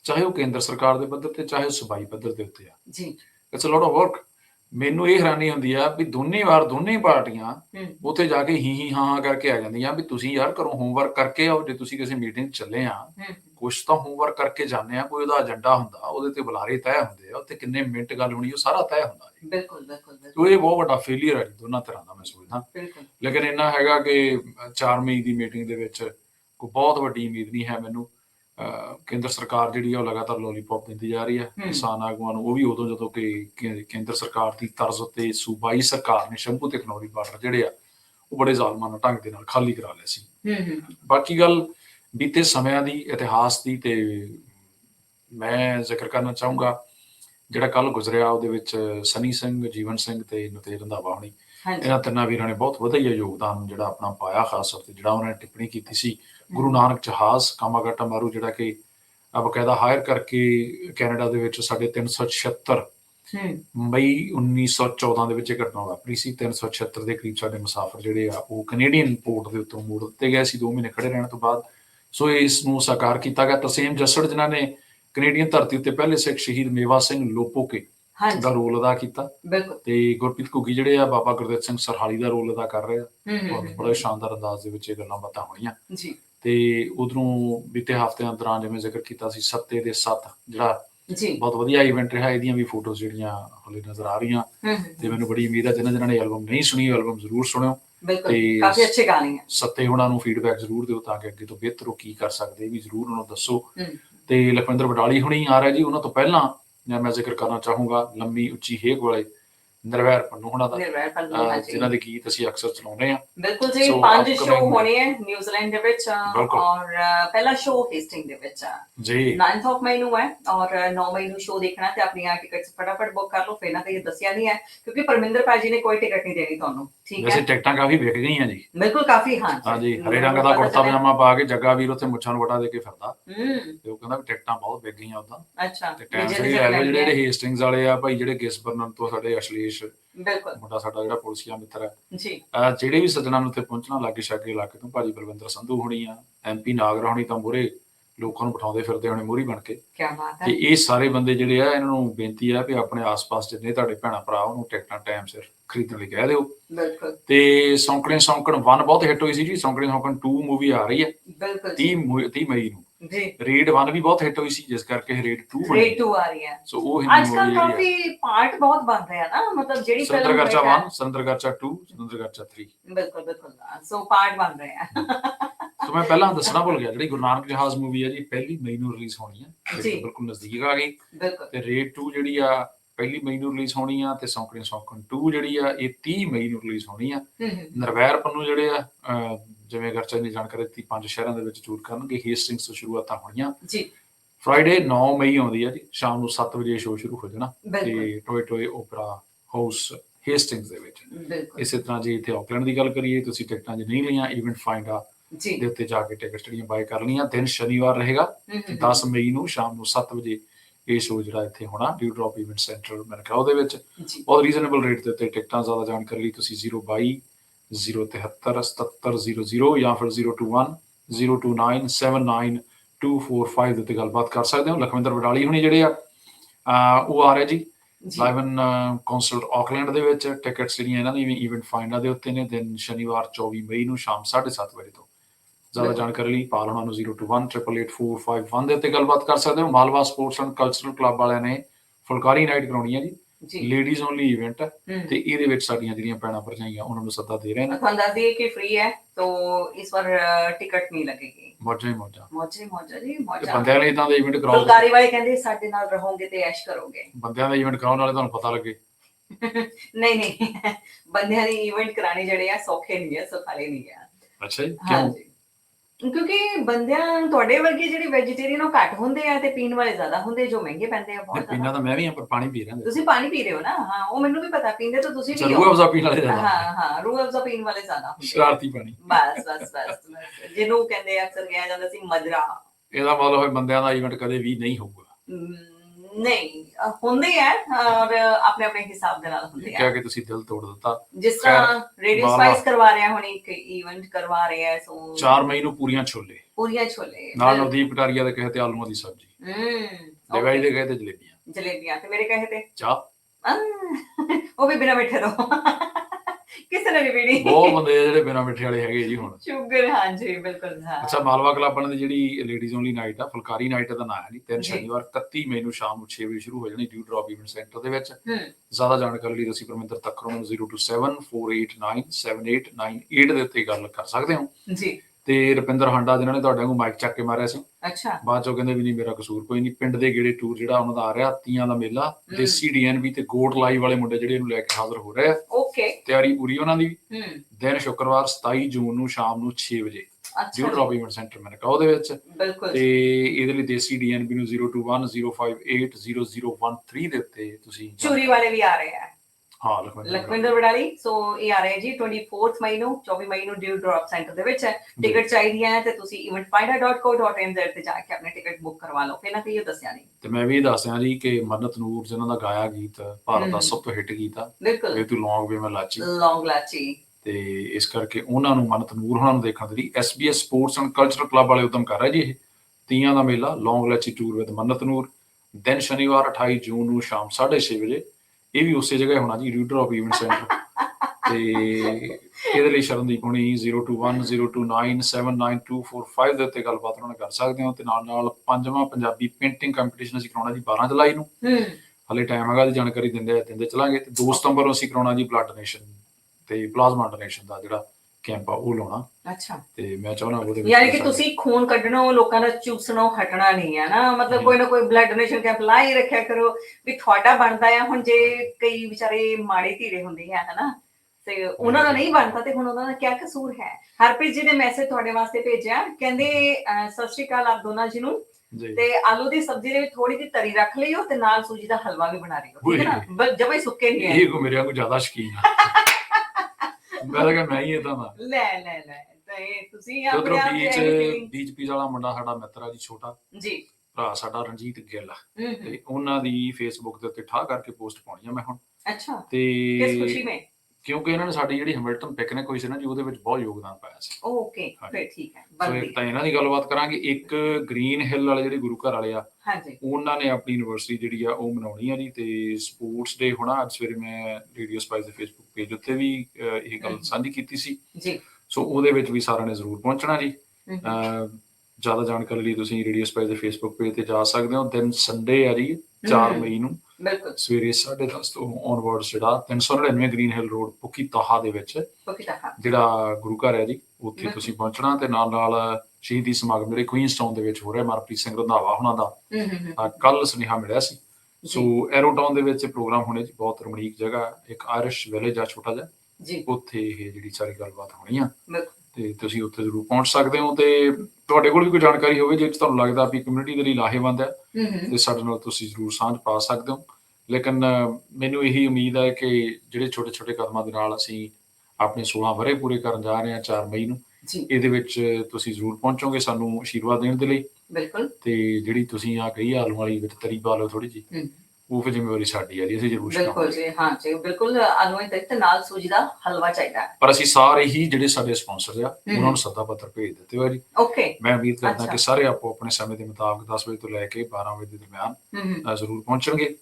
ਚਾਹੇ ਉਹ ਕੇਂਦਰ ਸਰਕਾਰ ਦੇ ਪੱਧਰ ਤੇ ਚਾਹੇ ਉਹ ਸੂਬਾਈ ਪੱਧਰ ਦੇ ਉੱਤੇ ਆ। ਜੀ। It's a lot of work ਮੈਨੂੰ ਇਹ ਹੈਰਾਨੀ ਹੁੰਦੀ ਆ ਵੀ ਦੋਨੇ ਵਾਰ ਦੋਨੇ ਪਾਰਟੀਆਂ ਉੱਥੇ ਜਾ ਕੇ ਹੀ ਹੀ ਹਾਂ ਹਾਂ ਕਰਕੇ ਆ ਜਾਂਦੀਆਂ ਵੀ ਤੁਸੀਂ ਯਾਰ ਕਰੋ ਹੋਮਵਰਕ ਕਰਕੇ ਆਓ ਜੇ ਤੁਸੀਂ ਕਿਸੇ ਮੀਟਿੰਗ ਚੱਲੇ ਆ ਕੁਛ ਤਾਂ ਹੋਮਵਰਕ ਕਰਕੇ ਜਾਂਦੇ ਆ ਕੋਈ ਉਹਦਾ ਏਜੰਡਾ ਹੁੰਦਾ ਉਹਦੇ ਤੇ ਬੁਲਾਰੇ ਤੈਅ ਹੁੰਦੇ ਆ ਉੱਥੇ ਕਿੰਨੇ ਮਿੰਟ ਗੱਲ ਹੋਣੀ ਉਹ ਸਾਰਾ ਤੈਅ ਹੁੰਦਾ ਜੀ। ਬਿਲਕੁਲ ਬਿਲਕੁਲ ਇਹ ਬਹੁਤ ਵੱਡਾ ਫੇਲਿਅਰ ਹੈ ਜੀ ਦੋਨਾਂ ਤਰ੍ਹਾਂ ਦਾ ਮੈਂ ਸੋਚਦਾ। ਬਿਲਕੁਲ। ਲੇਕਿਨ ਇੰਨਾ ਹੈਗਾ ਕਿ 4 ਮਈ ਦੀ ਮੀਟਿੰਗ ਦੇ ਵਿੱਚ ਕੋਈ ਬਹੁਤ ਵੱਡੀ ਉਮੀਦ ਨਹੀਂ ਹੈ ਮੈਨੂੰ। ਕੇਂਦਰ ਸਰਕਾਰ ਜਿਹੜੀ ਆ ਉਹ ਲਗਾਤਾਰ ਲੋਲੀਪੌਪ ਦਿੰਦੀ ਜਾ ਰਹੀ ਹੈ। ਕਿਸਾਨ ਆਗੂਆਂ ਨੂੰ ਉਹ ਵੀ ਉਦੋਂ ਜਦੋਂ ਕਿ ਕੇਂਦਰ ਸਰਕਾਰ ਦੀ ਤਰਜ਼ ਉੱਤੇ ਸੂਬਾਈ ਸਰਕਾਰ ਨੇ ਸ਼ੰਭੂ ਤੇ ਖਨੌਰੀ ਬਾਰਡਰ ਜਿਹੜੇ ਆ ਉਹ ਬੜੇ ਜ਼ਾਲਮਾਨਾ ਢੰਗ ਦੇ ਨਾਲ ਖਾਲੀ ਕਰਾ ਲਏ ਸੀ। ਬਾਕੀ ਗੱਲ ਬੀਤੇ ਸਮਿਆਂ ਦੀ ਇਤਿਹਾਸ ਦੀ ਤੇ ਮੈਂ ਜ਼ਿਕਰ ਕਰਨਾ ਚਾਹੂੰਗਾ ਜਿਹੜਾ ਕੱਲ ਗੁਜ਼ਰਿਆ ਉਹਦੇ ਵਿੱਚ ਸਨੀ ਸਿੰਘ ਜੀਵਨ ਸਿੰਘ ਤੇ ਨਤੇਜ ਰੰਧਾਵਾ ਹੋਣੀ। ਇਹਨਾਂ ਤਿੰਨਾਂ ਵੀਰਾਂ ਨੇ ਬਹੁਤ ਵਧੀਆ ਯੋਗਦਾਨ ਜਿਹੜਾ ਆਪਣਾ ਪਾਇਆ ਖਾਸ ਤੌਰ ਤੇ ਜਿਹੜਾ ਉਹਨਾਂ ਨੇ ਟਿੱਪਣੀ ਕੀਤੀ ਸੀ। ਗੁਰੂ ਨਾਨਕ ਜਹਾਜ਼ ਕਾਮਾਗਾਟਾ ਮਾਰੂ ਜਿਹੜਾ ਕਿ ਬਕਾਇਦਾ ਹਾਇਰ ਕਰਕੇ ਕੈਨੇਡਾ ਦੇ ਵਿੱਚ ਸਾਡੇ 376 ਹਮ ਮਈ 1914 ਦੇ ਵਿੱਚ ਇਹ ਘਟਨਾ ਵਾਪਰੀ ਸੀ। 376 ਦੇ ਕਰੀਬ ਸਾਡੇ ਮੁਸਾਫਰ ਜਿਹੜੇ ਆ ਉਹ ਕੈਨੇਡੀਅਨ ਪੋਰਟ ਦੇ ਉੱਤੋਂ ਮੋੜ ਦਿੱਤੇ ਗਏ ਸੀ। 2 ਮਹੀਨੇ ਖੜੇ ਰਹਿਣ ਤੋਂ ਬਾਅਦ। ਸੋ ਇਸ ਨੂੰ ਸਾਕਾਰ ਕੀਤਾ ਗਿਆ। ਤਰਸੇਮ ਜੱਸੜ ਜਿਨ੍ਹਾਂ ਨੇ ਕੈਨੇਡੀਅਨ ਧਰਤੀ ਉੱਤੇ ਪਹਿਲੇ ਸਿੱਖ ਸ਼ਹੀਦ ਮੇਵਾ ਸਿੰਘ ਲੋਪੋਕੇ ਦਾ ਰੋਲ ਅਦਾ ਕੀਤਾ। ਤੇ ਗੁਰਪ੍ਰੀਤ ਘੁੱਗੀ ਜਿਹੜੇ ਆ ਬਾਬਾ ਗੁਰਦੇਵ ਸਿੰਘ ਸਰਹਾਲੀ ਦਾ ਰੋਲ ਅਦਾ ਕਰ ਰਹੇ ਆ। ਬਹੁਤ ਬੜੇ ਸ਼ਾਨਦਾਰ ਅੰਦਾਜ਼ ਦੇ ਵਿੱਚ ਇਹ ਗੱਲਾਂ ਬਾਤਾਂ ਹੋਣੀਆਂ। ਜੀ। ਤੇ ਉਧਰੋਂ ਬੀਤੇ ਹਫ਼ਤਿਆਂ ਦੌਰਾਨ ਜਿਵੇਂ ਜ਼ਿਕਰ ਕੀਤਾ ਸੀ ਸੱਤੇ ਦੇ ਸੱਤ ਜਿਹੜਾ ਜੀ। ਬਹੁਤ ਵਧੀਆ ਇਵੈਂਟ ਰਿਹਾ ਇਹਦੀਆਂ ਵੀ ਫੋਟੋਜ਼ ਜਿਹੜੀਆਂ ਹਲੇ ਨਜ਼ਰ ਆ ਰਹੀਆਂ। ਤੇ ਮੈਨੂੰ ਬੜੀ ਉਮੀਦ ਹੈ ਜਿਨ੍ਹਾਂ ਜਿਨ੍ਹਾਂ ਨੇ ਐਲਬਮ ਨਹੀਂ ਸੁਣੀ ਐਲਬਮ ਜ਼ਰੂਰ ਸੁਣਿਓ। ਬਿਲਕੁਲ ਤੇ- ਕਾਫੀ ਅੱਛੇ ਗਾਣੇ ਹੈ ਸੱਤੇ ਉਹਨਾਂ ਨੂੰ ਫੀਡਬੈਕ ਜ਼ਰੂਰ ਦਿਓ ਤਾਂ ਕਿ ਅੱਗੇ ਤੋਂ ਬਿਹਤਰ ਉਹ ਕੀ ਕਰ ਸਕਦੇ ਵੀ ਜ਼ਰੂਰ ਉਹਨਾਂ ਨੂੰ ਦੱਸੋ। ਤੇ ਲਖਵਿੰਦਰ ਵਡਾਲੀ ਹੁਣੀ ਆ ਰਿਹਾ ਜੀ ਉਹਨਾਂ ਤੋਂ ਪਹਿਲਾਂ ਮੈਂ ਜ਼ਿਕਰ ਕਰਨਾ ਚਾਹੂੰਗਾ ਲੰਮੀ ਉੱਚੀ ਹੇਗ ਵਾਲੇ ਨਿਰਵੈਰ ਪੰਨੂ ਹੁਣਾਂ ਦਾ। ਨਿਰਵੈਰ ਪੰਨੂ ਅਹ, ਹਾਂਜੀ ਜਿਨ੍ਹਾਂ ਦੇ ਗੀਤ ਅਸੀਂ ਅਕਸਰ ਚਲਾਉਂਦੇ ਆ ਬਿਲਕੁਲ ਜੀ ਪੰਜ ਸ਼ੋਅ ਹੋਣੇ ਹੈ ਨਿਊਜ਼ੀਲੈਂਡ ਦੇ ਵਿੱਚ। ਔਰ ਪਹਿਲਾ ਸ਼ੋਅ ਹਿਸਟਿੰਗ ਦੇ ਵਿੱਚ ਆ। ਜੀ। 9th ਆਫ ਮਈ ਨੂੰ ਹੈ ਔਰ 9 ਮਈ ਨੂੰ ਸ਼ੋਅ ਦੇਖਣਾ ਤੇ ਆਪਣੀਆਂ ਟਿਕਟਸ ਫਟਾਫਟ ਬੁੱਕ ਕਰ ਲਓ ਫਿਰ ਨਾ ਦੱਸਿਆ ਨਹੀਂ ਹੈ ਕਿਉਂਕਿ ਪਰਮਿੰਦਰ ਭਾਜੀ ਨੇ ਕੋਈ ਟਿਕਟ ਨਹੀਂ ਦੇਣੀ ਤੁਹਾਨੂੰ। ਠੀਕ ਵੈਸੇ ਹੈ। ਟਿਕਟਾਂ ਕਾਫੀ ਵਿਕ ਗਈਆਂ ਜੀ। ਬਿਲਕੁਲ ਕਾਫੀ ਹਾਂ ਹਾਂਜੀ ਹਰੇ ਰੰਗ ਦਾ ਕੁੜਤਾ ਪਜਾਮਾ ਪਾ ਕੇ ਜੱਗਾ ਵੀਰ ਉੱਥੇ ਮੁੱਛਾਂ ਨੂੰ ਵਟਾ ਦੇ ਕੇ ਫਿਰਦਾ। ਹੂੰ। ਤੇ ਉਹ ਕਹਿੰਦਾ ਵੀ ਟਿਕਟਾਂ ਬਹੁਤ ਵਿਕ ਗਈਆਂ ਉਦਾਂ। ਅੱਛਾ ਤੇ ਟਾਈਮ ਜਿਹੜੇ ਜਿਹੜੇ ਹੇਸਟਿੰਗਸ ਵਾਲੇ ਆ ਭਾਈ ਜਿਹੜੇ ਗਿਸਬਰਨਨ ਤੋਂ ਸਾਡੇ ਅਸ਼ਲੇਸ਼ ਬਿਲਕੁਲ। ਮੁੰਡਾ ਸਾਡਾ ਜਿਹੜਾ ਪੁਲਸੀਆ ਮਿੱਤਰ ਹੈ। ਜੀ। ਅਹ ਜਿਹੜੇ ਵੀ ਸੱਜਣਾ ਨੂੰ ਉੱਥੇ ਪਹੁੰਚਣਾ ਲੱਗੇ ਛਾਗੇ ਇਲਾਕੇ ਤੋਂ ਭਾਜੀ ਬਲਵਿੰਦਰ ਸੰਧੂ ਹੋਣੀ ਆ ਐਮਪੀ ਨਾਗਰਾ ਹੋਣੀ ਤਾਂ ਮੂਹਰੇ। ਲੋਕਾਂ ਨੂੰ ਬਿਠਾਉਂਦੇ ਫਿਰਦੇ ਹੋਣੇ ਮੂਹਰੀ ਬਣ ਕੇ। ਕੀ ਬਾਤ ਤੇ ਹੈ ਇਹ ਸਾਰੇ ਬੰਦੇ ਜਿਹੜੇ ਆ ਇਹਨਾਂ ਨੂੰ ਬੇਨਤੀ ਆ ਵੀ ਆਪਣੇ ਆਸ-ਪਾਸ ਜਿੰਨੇ ਤੁਹਾਡੇ ਭੈਣਾ ਭਰਾ ਉਹਨੂੰ ਟਿਕਟਾਂ ਟਾਈਮ ਸਿਰ ਖਰੀਦਣ ਲਈ ਕਹਿ ਦਿਓ। ਬਿਲਕੁਲ। ਤੇ ਸੌਂਕਣੇ ਸੌਂਕਣ 1 ਬਹੁਤ ਹਿੱਟ ਹੋਈ ਸੀ ਜੀ ਸੌਂਕਣੇ ਸੌਂਕਣ 2 ਮੂਵੀ ਆ ਰਹੀ ਹੈ। ਬਿਲਕੁਲ ਜੀ। 30 ਮਈ- 30 ਮਈ ਨੂੰ। ਜੀ। ਰੇਡ 1 ਵੀ ਬਹੁਤ ਹਿੱਟ ਹੋਈ ਸੀ ਜਿਸ ਕਰਕੇ ਰੇਡ 2 ਬਣੀ। ਰੇਟ 2 ਆ ਰਹੀ ਹੈ ਸੋ ਉਹ ਅੱਜ ਹਿੰਦੀ ਕੱਲ ਮੂਵੀ ਆ ਕਾਫੀ ਪਾਰਟ ਬਹੁਤ ਬਣ ਰਿਹਾ ਨਾ ਮਤਲਬ ਜਿਹੜੀ ਫਿਲਮ ਗਰਚਾ 1 ਸੁਰਿੰਦਰ ਗਰਚਾ 2 ਸੁਰਿੰਦਰ ਗਰਚਾ 3 ਬਿਲਕੁਲ ਬਿਲਕੁਲ। ਸੋ ਪਾਰਟ ਬਣ ਰਹੇ ਆ। ਸੋ ਮੈਂ ਪਹਿਲਾਂ ਦੱਸਣਾ ਭੁੱਲ ਗਿਆ ਜਿਹੜੀ ਗੁਰੂ ਨਾਨਕ ਜਹਾਜ਼ ਮੂਵੀ ਹੈ ਜੀ ਪਹਿਲੀ ਮਈ ਨੂੰ ਰਿਲੀਜ਼ ਹੋਣੀ ਹੈ ਜੀ। ਬਿਲਕੁਲ ਨਜ਼ਦੀਕ ਆ ਗਈ। ਬਿਲਕੁਲ। ਤੇ ਰੇਡ 2 ਜਿਹੜੀ ਆ ਪਹਿਲੀ ਮਈ ਨੂੰ ਰਿਲੀਜ਼ ਹੋਣੀ ਆ ਤੇ ਸੌਂਕਣੇ ਸੌਂਕਣ 2 ਜਿਹੜੀ ਆ ਇਹ 30 ਮਈ ਨੂੰ ਰਿਲੀਜ਼ ਹੋਣੀ ਆ। ਹੂੰ ਹੂੰ। ਨਰਵੈਰ ਪੰਨੂ ਜਿਹੜੇ ਆ ਅਹ, ਜਿਵੇਂ ਗਰਚਾ ਨੇ ਜਾਣਕਾਰੀ ਦਿੱਤੀ ਪੰਜ ਸ਼ਹਿਰਾਂ ਦੇ ਵਿੱਚ ਟੂਰ ਕਰਨਗੇ ਹੇਸਟਿੰਗਸ ਤੋਂ ਸ਼ੁਰੂਆਤਾਂ ਹੋਣੀਆਂ। ਜੀ। ਫਰਾਈਡੇ 9 ਮਈ ਆਉਂਦੀ ਆ ਜੀ ਸ਼ਾਮ ਨੂੰ 7 ਵਜੇ ਸ਼ੋਅ ਸ਼ੁਰੂ ਹੋ ਜਾਣਾ ਤੇ ਟੋਏ ਟੋਏ ਓਪਰਾ ਹਾਊਸ ਹੇਸਟਿੰਗਸ ਦੇ ਵਿੱਚ। ਇਸੇ ਤਰ੍ਹਾਂ ਜੇ ਇੱਥੇ ਆਕਲੈਂਡ ਦੀ ਗੱਲ ਕਰੀਏ ਤੁਸੀਂ ਟਿਕਟਾਂ ਜੇ ਨਹੀਂ ਲਈਆਂ ਇਵੈਂਟ ਫਾਈਂਡ ਆ ਜੀ। ਦੇ ਉੱਤੇ ਜਾ ਕੇ ਟਿਕਟ ਜਿਹੜੀਆਂ ਬਾਏ ਕਰ ਲਈਆਂ ਦਿਨ ਸ਼ਨੀਵਾਰ ਰਹੇਗਾ ਹੂੰ, ਤੇ ਹੂੰ, 10 ਮਈ ਨੂੰ ਸ਼ਾਮ ਨੂੰ 7 ਵਜੇ ਇਹ ਸ਼ੋਅ ਜਿਹੜਾ ਇੱਥੇ ਹੋਣਾ ਡਿਊ ਡ੍ਰੌਪ ਇਵੈਂਟ ਸੈਂਟਰ ਮਰਕਾਓ ਦੇ ਵਿੱਚ। ਬਹੁਤ ਰੀਜ਼ਨੇਬਲ ਰੇਟ ਦੇ ਉੱਤੇ ਟਿਕਟਾਂ ਜ਼ਿਆਦਾ ਜਾਣਕਾਰੀ ਲਈ ਤੁਸੀਂ 022 073 7700 ਜਾਂ ਫਿਰ 021 029 79 245 ਦੇ ਉੱਤੇ ਗੱਲਬਾਤ ਕਰ ਸਕਦੇ ਹੋ। ਲਖਵਿੰਦਰ ਵਡਾਲੀ ਹੁਣੀ ਜਿਹੜੇ ਆ ਉਹ ਆ ਰਹੇ ਜੀ। ਜੀ। ਲਾਈਵ ਇਨ ਕੌਂਸਲ ਆਕਲੈਂਡ ਦੇ ਵਿੱਚ। ਟਿਕਟਸ ਜਿਹੜੀਆਂ ਇਹਨਾਂ ਦੀ ਇਵੈਂਟ ਫਾਈਂਡਾਂ ਦੇ ਉੱਤੇ ਨੇ। ਦਿਨ ਸ਼ਨੀਵਾਰ 24 ਮਈ ਨੂੰ ਸ਼ਾਮ 7:30 ਵਜੇ ਤੋਂ। ਜ਼ਿਆਦਾ। ਜਾਣਕਾਰੀ ਲਈ ਪਾਲ ਉਹਨਾਂ ਨੂੰ 021888451 ਦੇ ਉੱਤੇ ਗੱਲਬਾਤ ਕਰ ਸਕਦੇ ਹੋ। Malwa sports and cultural club ਵਾਲਿਆਂ ਨੇ ਫੁਲਕਾਰੀ ਨਾਈਟ ਕਰਾਉਣੀ ਹੈ ਜੀ। ਲੇਡੀਜ਼ ਓਨਲੀ ਇਵੈਂਟ ਹੈ। ਤੇ ਇਹਦੇ ਵਿੱਚ ਸਾਡੀਆਂ ਜਿਹੜੀਆਂ ਪੈਣਾ ਪਰਜਾਈਆਂ ਉਹਨਾਂ ਨੂੰ ਸੱਦਾ ਦੇ ਰਹੇ ਨੇ। ਤੁਹਾਨੂੰ ਦੱਸ ਦਈਏ ਫ੍ਰੀ ਹੈ ਤੋਂ ਇਸ ਵਾਰ ਟਿਕਟ ਨਹੀਂ ਲੱਗੇਗੀ। ਮੌਜਾਂ ਹੀ ਮੌਜਾਂ। ਮੌਜਾਂ ਹੀ ਮੌਜਾਂ ਜੀ ਮੌਜਾਂ। ਬੰਦਿਆਂ ਲਈ ਇਦਾਂ ਦਾ ਇਵੈਂਟ ਕਰਾਓ ਸਰਕਾਰੀ ਵਾਲੇ ਕਹਿੰਦੇ ਸਾਡੇ ਨਾਲ ਰਹੋਗੇ ਤੇ ਐਸ਼ ਕਰੋਗੇ। ਬੰਦਿਆਂ ਦਾ ਇਵੈਂਟ ਕਰਾਉਣ ਵਾਲੇ ਤੁਹਾਨੂੰ ਪਤਾ ਲੱਗੇ। ਨਹੀਂ ਨਹੀਂ। ਬੰਦਿਆਂ ਦੇ ਇਵੈਂਟ ਕਰਾਣੇ ਜਿਹੜੇ ਆ ਸੌਖੇ ਨਹੀਂ ਆ ਸੌਖਾਲੇ ਨਹੀਂ ਆ। ਅੱਛਾ ਕਿਉਂ? ਕਿਉਂਕਿ ਬੰਦਿਆਂ ਤੁਹਾਡੇ ਵਰਗੇ ਜਿਹੜੇ ਵੈਜੀਟੇਰੀਅਨ ਉਹ ਘੱਟ ਹੁੰਦੇ ਆ ਤੇ ਪੀਣ ਵਾਲੇ ਜ਼ਿਆਦਾ ਹੁੰਦੇ ਜੋ ਮਹਿੰਗੇ ਪੈਂਦੇ ਆ ਬਹੁਤ ਪੀਣਾ ਤਾਂ ਮੈਂ ਵੀ ਆ ਪਰ ਪਾਣੀ ਪੀ ਰਿਹਾ ਤੁਸੀਂ ਪਾਣੀ ਪੀ ਰਹੇ ਹੋ ਨਾ? ਹਾਂ ਉਹ ਮੈਨੂੰ ਵੀ ਪਤਾ ਪੀਂਦੇ ਤਾਂ ਤੁਸੀਂ ਵੀ ਚਲੋ ਹੋ। ਅਫਜ਼ਾ ਪੀਣ ਵਾਲੇ ਜ਼ਿਆਦਾ ਹਾਂ ਹਾਂ ਰੂਹ ਅਫਜ਼ਾ ਪੀਣ ਵਾਲੇ ਜ਼ਿਆਦਾ ਹੁੰਦੇ। ਸ਼ਰਾਰਤੀ ਪਾਣੀ। ਬਸ ਬਸ ਬਸ। ਜਿਹਨੂੰ ਕਹਿੰਦੇ ਅਕਸਰ ਕਿਹਾ ਜਾਂਦਾ ਸੀ ਮਜਰਾ। ਇਹਦਾ ਮਤਲਬ ਹੈ ਬੰਦਿਆਂ ਦਾ ਇਵੈਂਟ ਕਦੇ ਵੀ ਨਹੀਂ ਹੋਊਗਾ। ਨਹੀਂ ਅ, ਹੁੰਦੇ ਆ ਔਰ ਆਪਣੇ ਆਪਣੇ ਹਿਸਾਬ ਦੇ ਨਾਲ ਹੁੰਦੇ ਆ ਕਿਹਾ ਕਿ ਤੁਸੀਂ ਦਿਲ ਤੋੜ ਦਿੱਤਾ। ਜਿਸ ਤਰ੍ਹਾਂ ਰੇਡੀਓ ਵਾਹ, ਸਪਾਈਸ ਵਾਹ। ਕਰਵਾ ਰਿਹਾ ਹੁਣ ਇੱਕ ਇਵੈਂਟ ਕਰਵਾ ਰਿਹਾ ਹੈ ਸੋ 4 ਮਈ ਨੂੰ ਪੂਰੀਆਂ ਛੋਲੇ। ਪੂਰੀਆਂ ਛੋਲੇ ਨਾਲ ਨਵਦੀਪ ਕਟਾਰੀਆ ਦੇ ਕਹੇ ਤੇ ਆਲੂਆਂ ਦੀ ਸਬਜ਼ੀ। ਹਮ ਦਿਵਾਲੀ ਦੇ ਕਹੇ ਤੇ ਜਲੇਬੀਆਂ। ਜਲੇਬੀਆਂ ਤੇ ਮੇਰੇ ਕਹੇ ਤੇ? ਚਾਹ। ਅਮ, ਉਹ ਵੀ ਬਿਨਾ ਮਿੱਠੇ ਤੋਂ ਕਿਸੇ ਨੇ ਨਹੀਂ ਪੀਣੀ। ਬਹੁਤ ਬੰਦੇ ਆ ਜਿਹੜੇ ਬਿਨਾਂ ਮਿੱਠੇ ਵਾਲੇ ਹੈਗੇ ਜੀ ਹੁਣ। ਸ਼ੂਗਰ ਹਾਂਜੀ ਬਿਲਕੁਲ ਹਾਂ। ਅੱਛਾ ਮਾਲਵਾ ਕਲੱਬ ਵਾਲਿਆਂ ਦੀ ਜਿਹੜੀ ਲੇਡੀਜ਼ ਓਨਲੀ ਨਾਈਟ ਆ ਫੁਲਕਾਰੀ ਨਾਈਟ ਦਾ ਨਾਂ ਹੈ ਜੀ ਤਿੰਨ। ਸ਼ਨੀਵਾਰ 31 ਮਈ ਨੂੰ ਸ਼ਾਮ ਨੂੰ 6 ਵਜੇ ਸ਼ੁਰੂ ਹੋ ਜਾਣੀ ਡਿਊ ਡ੍ਰੌਪ ਇਵੈਂਟ ਸੈਂਟਰ ਦੇ ਵਿੱਚ। ਜ਼ਿਆਦਾ ਜਾਣਕਾਰੀ ਲਈ ਤੁਸੀਂ ਪਰਮਿੰਦਰ ਤੱਕਰੋਂ ਨੂੰ 0274897898 ਦੇ ਉੱਤੇ ਗੱਲ ਕਰ ਸਕਦੇ ਹੋ। ਜੀ। ਤੇ ਰੁਪਿੰਦਰ ਹਾਂਡਾ ਜਿਨ੍ਹਾਂ ਨੇ ਤੁਹਾਡੇ ਨੂੰ ਮਾਈਕ ਚੱਕ ਕੇ ਮਾਰਿਆ ਸੀ। ਅੱਛਾ। ਬਾਅਦ ਚੋਂ ਕਹਿੰਦੇ ਵੀ ਨਹੀਂ ਮੇਰਾ ਕਸੂਰ ਕੋਈ ਨਹੀਂ। ਪਿੰਡ ਦੇ ਗੇੜੇ ਟੂਰ ਜਿਹੜਾ ਉਹਨਾਂ ਦਾ ਆ ਰਿਹਾ ਤੀਆਂ ਦਾ ਮੇਲਾ ਦੇਸੀ ਡੀਐਨਬੀ ਤੇ ਗੋਟ ਲਾਈਵ ਵਾਲੇ ਮੁੰਡੇ ਜਿਹੜੇ ਇਹਨੂੰ ਲੈ ਕੇ ਹਾਜ਼ਰ ਹੋ ਰਹੇ ਆ। ਓਕੇ। ਤਿਆਰੀ ਪੂਰੀ ਉਹਨਾਂ ਦੀ। ਦਿਨ ਸ਼ੁੱਕਰਵਾਰ 27 ਜੂਨ ਨੂੰ ਸ਼ਾਮ ਨੂੰ 6 ਵਜੇ। ਅੱਛਾ ਜਿਓ ਜੀ, ਡ੍ਰੌਪ ਇਵੈਂਟ ਸੈਂਟਰ ਮੈਨਕਾ ਉਹਦੇ ਵਿੱਚ। ਬਿਲਕੁਲ ਤੇ ਇਹਦੇ ਲਈ ਦੇਸੀ ਡੀਐਨਬੀ ਨੂੰ 0210580013 ਦੇ ਉੱਤੇ ਤੁਸੀਂ ਚੂਰੀ ਵਾਲੇ ਵੀ ਆ ਰਹੇ ਆ। ਹਾਂ ਲਖਵਿੰਦਰ ਵਡਾਲੀ। ਸੋ ਇਹ ਆ ਰਹੇ ਜੀ 24th ਮਈ ਨੂੰ 24 ਮਈ ਨੂੰ ਡਿਊ ਡ੍ਰੌਪ ਸੈਂਟਰ ਦੇ ਵਿੱਚ ਹੈ ਟਿਕਟ ਚਾਹੀਦੀਆਂ ਹੈ ਤੇ ਤੁਸੀਂ eventfinder.co.in ਤੇ ਜਾ ਕੇ ਆਪਣੀ ਟਿਕਟ ਬੁੱਕ ਕਰਵਾ ਲਓ। ਪਹਿਲਾਂ ਤਾਂ ਇਹ ਦੱਸਿਆ ਨਹੀਂ ਤੇ ਮੈਂ ਵੀ ਦੱਸਿਆ ਜੀ ਕਿ ਮੰਨਤ ਨੂਰ ਜਿਨ੍ਹਾਂ ਦਾ ਗਾਇਆ ਗੀਤ ਭਾਰਤ ਦਾ। ਸਭ ਤੋਂ ਹਿੱਟ ਗੀਤ ਆ। ਬਿਲਕੁਲ। ਤੂੰ ਲੌਂਗ ਵੇ ਮੈਂ ਲਾਚੀ। ਲੌਂਗ ਲਾਚੀ। ਤੇ ਇਸ ਕਰਕੇ ਉਹਨਾਂ ਨੂੰ ਮੰਨਤ ਨੂਰ ਉਹਨਾਂ ਨੂੰ ਦੇਖਣ ਦੇ ਲਈ SBS sports and cultural club ਵਾਲੇ ਉਦਮ ਕਰ ਰਹੇ ਜੀ ਇਹ। ਤੀਆਂ ਦਾ ਮੇਲਾ ਲੌਂਗ ਲੈਚੀ ਟੂਰ ਵਿਦ ਮੰਨਤ ਨੂਰ। ਦਿਨ ਸ਼ਨੀਵਾਰ 28 ਜੂਨ ਨੂੰ ਸ਼ਾਮ 6:30 ਵਜੇ ਇਹ ਵੀ ਉਸੇ ਜਗ੍ਹਾ ਹੋਣਾ ਜੀ ਰੀਡਰ ਆਫ ਇਵੈਂਟ ਸੈਂਟਰ ਤੇ ਇਹਦੇ ਲਈ ਸ਼ਰਨਦੀਪ ਹੁਣੀ 0210297924 ਦੇ ਉੱਤੇ ਗੱਲਬਾਤ ਉਹਨਾਂ ਨਾਲ ਕਰ ਸਕਦੇ ਹੋ। ਤੇ ਨਾਲ ਨਾਲ ਪੰਜਵਾਂ ਪੰਜਾਬੀ ਪੇਂਟਿੰਗ ਕੰਪੀਟੀਸ਼ਨ ਅਸੀਂ ਕਰਾਉਣਾ ਜੀ 12 ਜੁਲਾਈ ਨੂੰ। ਹਲੇ ਟਾਈਮ ਹੈਗਾ ਦੀ ਜਾਣਕਾਰੀ ਦਿੰਦੇ ਦਿੰਦੇ ਚਲਾਂਗੇ। ਤੇ 2 ਸਤੰਬਰ ਨੂੰ ਅਸੀਂ ਕਰਾਉਣਾ ਜੀ ਬਲੱਡ ਡੋਨੇਸ਼ਨ ਤੇ ਪਲਾਜ਼ਮਾ ਡੋਨੇਸ਼ਨ ਦਾ ਜਿਹੜਾ ਕੈਂਪ ਆ ਉਹ ਲਾਉਣਾ। ਅੱਛਾ। ਤੇ ਮੈਂ ਚਾਹੁੰਦਾ ਉਹਦੇ ਵਿੱਚ ਯਾਨੀ ਕਿ ਤੁਸੀਂ ਖੂਨ ਕੱਢਣੋਂ ਲੋਕਾਂ ਦਾ ਚੂਸਣੋਂ ਹਟਣਾ ਨਹੀਂ ਹੈ ਨਾ। ਮਤਲਬ। ਕੋਈ ਨਾ ਕੋਈ ਬਲੱਡ ਡੋਨੇਸ਼ਨ ਕੈਂਪ ਲਾ ਹੀ ਰੱਖਿਆ ਕਰੋ ਵੀ ਤੁਹਾਡਾ ਬਣਦਾ ਆ। ਹੁਣ ਜੇ ਕਈ ਵਿਚਾਰੇ ਮਾੜੇ ਧੀਰੇ ਹੁੰਦੇ ਆ ਹਨਾ। ਤੇ ਉਹਨਾਂ ਦਾ ਨਹੀਂ ਬਣਦਾ ਤੇ ਹੁਣ ਉਹਨਾਂ ਦਾ ਕੀ ਕਸੂਰ ਹੈ? ਹਰਪ੍ਰੀਤ ਜੀ ਨੇ ਮੈਸੇਜ ਤੁਹਾਡੇ ਵਾਸਤੇ ਭੇਜਿਆ। ਕਹਿੰਦੇ ਸਤਿ ਸ਼੍ਰੀ ਅਕਾਲ ਆਪ ਦੋਨਾਂ ਜੀ ਨੂੰ। ਤੇ ਆਲੂ ਦੀ ਸਬਜ਼ੀ ਦੇ ਵਿੱਚ ਥੋੜੀ ਜਿਹੀ ਤਰੀ ਰੱਖ ਲਈਓ ਤੇ ਨਾਲ ਸੂਜੀ ਦਾ ਹਲਵਾ ਵੀ ਬਣਾ ਲਿਓ ਠੀਕ ਹੈ ਨਾ? ਬਸ ਜਮਾ ਹੀ ਸੁੱਕੇ ਨਹੀਂ ਹੈ। ਇਹ ਕੋ ਮੇਰੇ ਵਾਂਗੂ ਜ਼ਿਆਦਾ ਸ਼ਕੀਨ ਆ। ਮੈਂ ਤਾਂ ਕਿਹਾ ਮੈਂ ਹੀ ਇਦਾਂ ਦਾ। ਲੈ ਲੈ ਲੈ ਤੇ ਤੁਸੀਂ ਤੇ ਉਧਰੋਂ ਆਪਣੇ ਆਪ 'ਚ ਬੀਚ ਇਹ feeling- ਬੀਚ ਪੀਸ ਵਾਲਾ ਮੁੰਡਾ ਸਾਡਾ ਮਿੱਤਰ ਆ ਜੀ ਛੋਟਾ। ਜੀ। ਭਰਾ ਸਾਡਾ ਰਣਜੀਤ ਗਿੱਲ ਹਮ, ਤੇ ਉਹਨਾਂ ਦੀ ਫੇਸਬੁੱਕ ਦੇ ਉੱਤੇ ਠਾ ਕਰਕੇ ਪੋਸਟ ਪਾਉਣੀ ਆ ਮੈਂ ਹੁਣ। ਅੱਛਾ। ਕਿਸ ਖੁਸ਼ੀ ਤੇ ਮੇਂ? ਕਿਉਂਕਿ ਇਹਨਾਂ ਨੇ ਸਾਡੀ ਜਿਹੜੀ ਹੈਮਿਲਟਨ ਪਿਕਨਿਕ ਹੋਈ ਸੀ ਨਾ ਜੀ ਉਹਦੇ ਵਿੱਚ ਬਹੁਤ ਯੋਗਦਾਨ ਪਾਇਆ ਸੀ। ਓਕੇ। ਫਿਰ ਠੀਕ ਹੈ ਸੋ ਇੱਕ ਤਾਂ ਇਹਨਾਂ ਦੀ ਗੱਲਬਾਤ ਕਰਾਂਗੇ। ਇੱਕ ਗ੍ਰੀਨ ਹਿੱਲ ਵਾਲੇ ਜਿਹੜੇ ਗੁਰੂ ਘਰ ਵਾਲੇ ਆ ਹਾਂਜੀ। ਉਹਨਾਂ ਨੇ ਆਪਣੀ ਯੂਨੀਵਰਸਿਟੀ ਜਿਹੜੀ ਆ ਉਹ ਮਨਾਉਣੀ ਆ ਜੀ ਤੇ ਸਪੋਰਟਸ ਡੇ ਹੋਣਾ ਅੱਜ ਸਵੇਰੇ ਮੈਂ ਰੇਡੀਓ ਸਪਾਈਸ ਦੇ ਫੇਸਬੁੱਕ ਪੇਜ ਉੱਤੇ ਵੀ ਇਹ ਗੱਲ। ਸਾਂਝੀ ਕੀਤੀ ਸੀ। ਜੀ। ਸੋ ਉਹਦੇ ਵਿੱਚ ਵੀ ਸਾਰਿਆਂ ਨੇ ਜ਼ਰੂਰ ਪਹੁੰਚਣਾ ਜੀ। ਜ਼ਿਆਦਾ ਜਾਣਕਾਰੀ ਲਈ ਤੁਸੀਂ ਰੇਡੀਓ ਸਪਾਈਸ ਦੇ ਫੇਸਬੁੱਕ ਪੇਜ ਤੇ ਜਾ ਸਕਦੇ ਹੋ। ਦਿਨ ਸੰਡੇ ਆ ਜੀ 4 ਹਮ। ਮਈ ਨੂੰ। ਬਿਲਕੁਲ। ਸਵੇਰੇ 10:30 ਤੋਂ ਔਨਵਰਡ ਜਿਹੜਾ 399 ਗ੍ਰੀਨ ਹਿੱਲ ਰੋਡ ਪੁੱਕੀ ਤਾਹਾ ਦੇ ਵਿੱਚ ਪਕਿਤਾ ਹਾਂ ਜਿਹੜਾ ਗੁਰੂ ਘਰ ਹੈ ਜੀ ਉੱਥੇ। ਤੁਸੀਂ ਪਹੁੰਚਣਾ ਤੇ ਨਾਲ ਨਾਲ ਸ਼ਹੀਦੀ ਸਮਾਗਮ ਜਿਹੜੇ ਕੁਈਨਸਟਾਊਨ ਦੇ ਵਿੱਚ ਹੋ ਰਿਹਾ ਮਨਪ੍ਰੀਤ ਸਿੰਘ ਰੰਧਾਵਾ ਉਹਨਾਂ ਦਾ ਕੱਲ ਸੁਨੇਹਾ ਮਿਲਿਆ ਸੀ। ਸੋ ਐਰੋਟਾਊਨ ਦੇ ਵਿੱਚ ਪ੍ਰੋਗਰਾਮ ਹੋਣੇ ਜੀ ਬਹੁਤ ਰਮਣੀਕ ਜਗ੍ਹਾ। ਇੱਕ ਆਇਰਿਸ਼ ਵਿਲੇਜ ਆ ਛੋਟਾ ਜਿਹਾ। ਜੀ। ਉੱਥੇ ਇਹ ਜਿਹੜੀ ਸਾਰੀ ਗੱਲਬਾਤ ਹੋਣੀ ਆ। ਬਿਲਕੁਲ। ਤੇ ਤੁਸੀਂ ਉੱਥੇ ਜ਼ਰੂਰ ਪਹੁੰਚ ਸਕਦੇ ਹੋ ਤੇ ਤੁਹਾਡੇ ਕੋਲ ਵੀ ਕੋਈ ਜਾਣਕਾਰੀ ਹੋਵੇ ਜੇ ਤੁਹਾਨੂੰ ਲੱਗਦਾ ਵੀ ਕਮਿਊਨਿਟੀ ਦੇ ਲਈ ਲਾਹੇਵੰਦ ਹੈ ਤੇ ਸਾਡੇ ਨਾਲ ਤੁਸੀਂ ਜ਼ਰੂਰ ਸਾਂਝ ਪਾ ਸਕਦੇ ਹੋ। ਲੇਕਿਨ ਮੈਨੂੰ ਇਹੀ ਉਮੀਦ ਹੈ ਕਿ ਜਿਹੜੇ ਛੋਟੇ ਛੋਟੇ ਕਦਮਾਂ ਦੇ ਨਾਲ ਅਸੀਂ ਆਪਣੇ 16 ਵਰੇ ਪੂਰੇ ਕਰਨ ਜਾ ਰਹੇ ਹਾਂ 4 ਮਈ ਨੂੰ ਜੀ। ਇਹਦੇ ਵਿੱਚ ਤੁਸੀਂ ਜ਼ਰੂਰ ਪਹੁੰਚੋਗੇ ਸਾਨੂੰ ਆਸ਼ੀਰਵਾਦ ਦੇਣ ਦੇ ਲਈ। ਬਿਲਕੁਲ। ਤੇ ਜਿਹੜੀ ਤੁਸੀਂ ਆ ਕਹੀ ਆਲੂ ਵਾਲੀ ਵਿੱਚ ਤਰੀ ਪਾ ਲਓ ਥੋੜੀ ਜੀ ਉਹ ਫਿਰ ਜ਼ਿੰਮੇਵਾਰੀ ਸਾਡੀ ਹੈ ਜੀ ਅਸੀਂ ਜ਼ਰੂਰ ਬਿਲਕੁਲ ਜੀ ਹਾਂ ਜੀ ਬਿਲਕੁਲ ਆਲੂ ਤੇ ਤੇ ਨਾਲ ਸੂਜੀ ਦਾ ਹਲਵਾ ਚਾਹੀਦਾ ਹੈ। ਪਰ ਅਸੀਂ ਸਾਰੇ ਹੀ ਜਿਹੜੇ ਸਾਡੇ ਸਪਾਂਸਰ ਆ। ਉਹਨਾਂ ਨੂੰ ਸੱਦਾ ਪੱਤਰ ਭੇਜ ਦਿੱਤੇ ਹੋਏ ਜੀ। ਓਕੇ। ਮੈਂ ਉਮੀਦ ਕਰਦਾ। ਕਿ ਸਾਰੇ ਆਪੋ ਆਪਣੇ ਸਮੇਂ ਦੇ ਮੁਤਾਬਕ 10 ਵਜੇ ਤੋਂ ਲੈ ਕੇ 12 ਵਜੇ ਦੇ ਦਰਮਿਆਨ ਜ਼ਰੂਰ ਪਹੁੰਚਣਗੇ।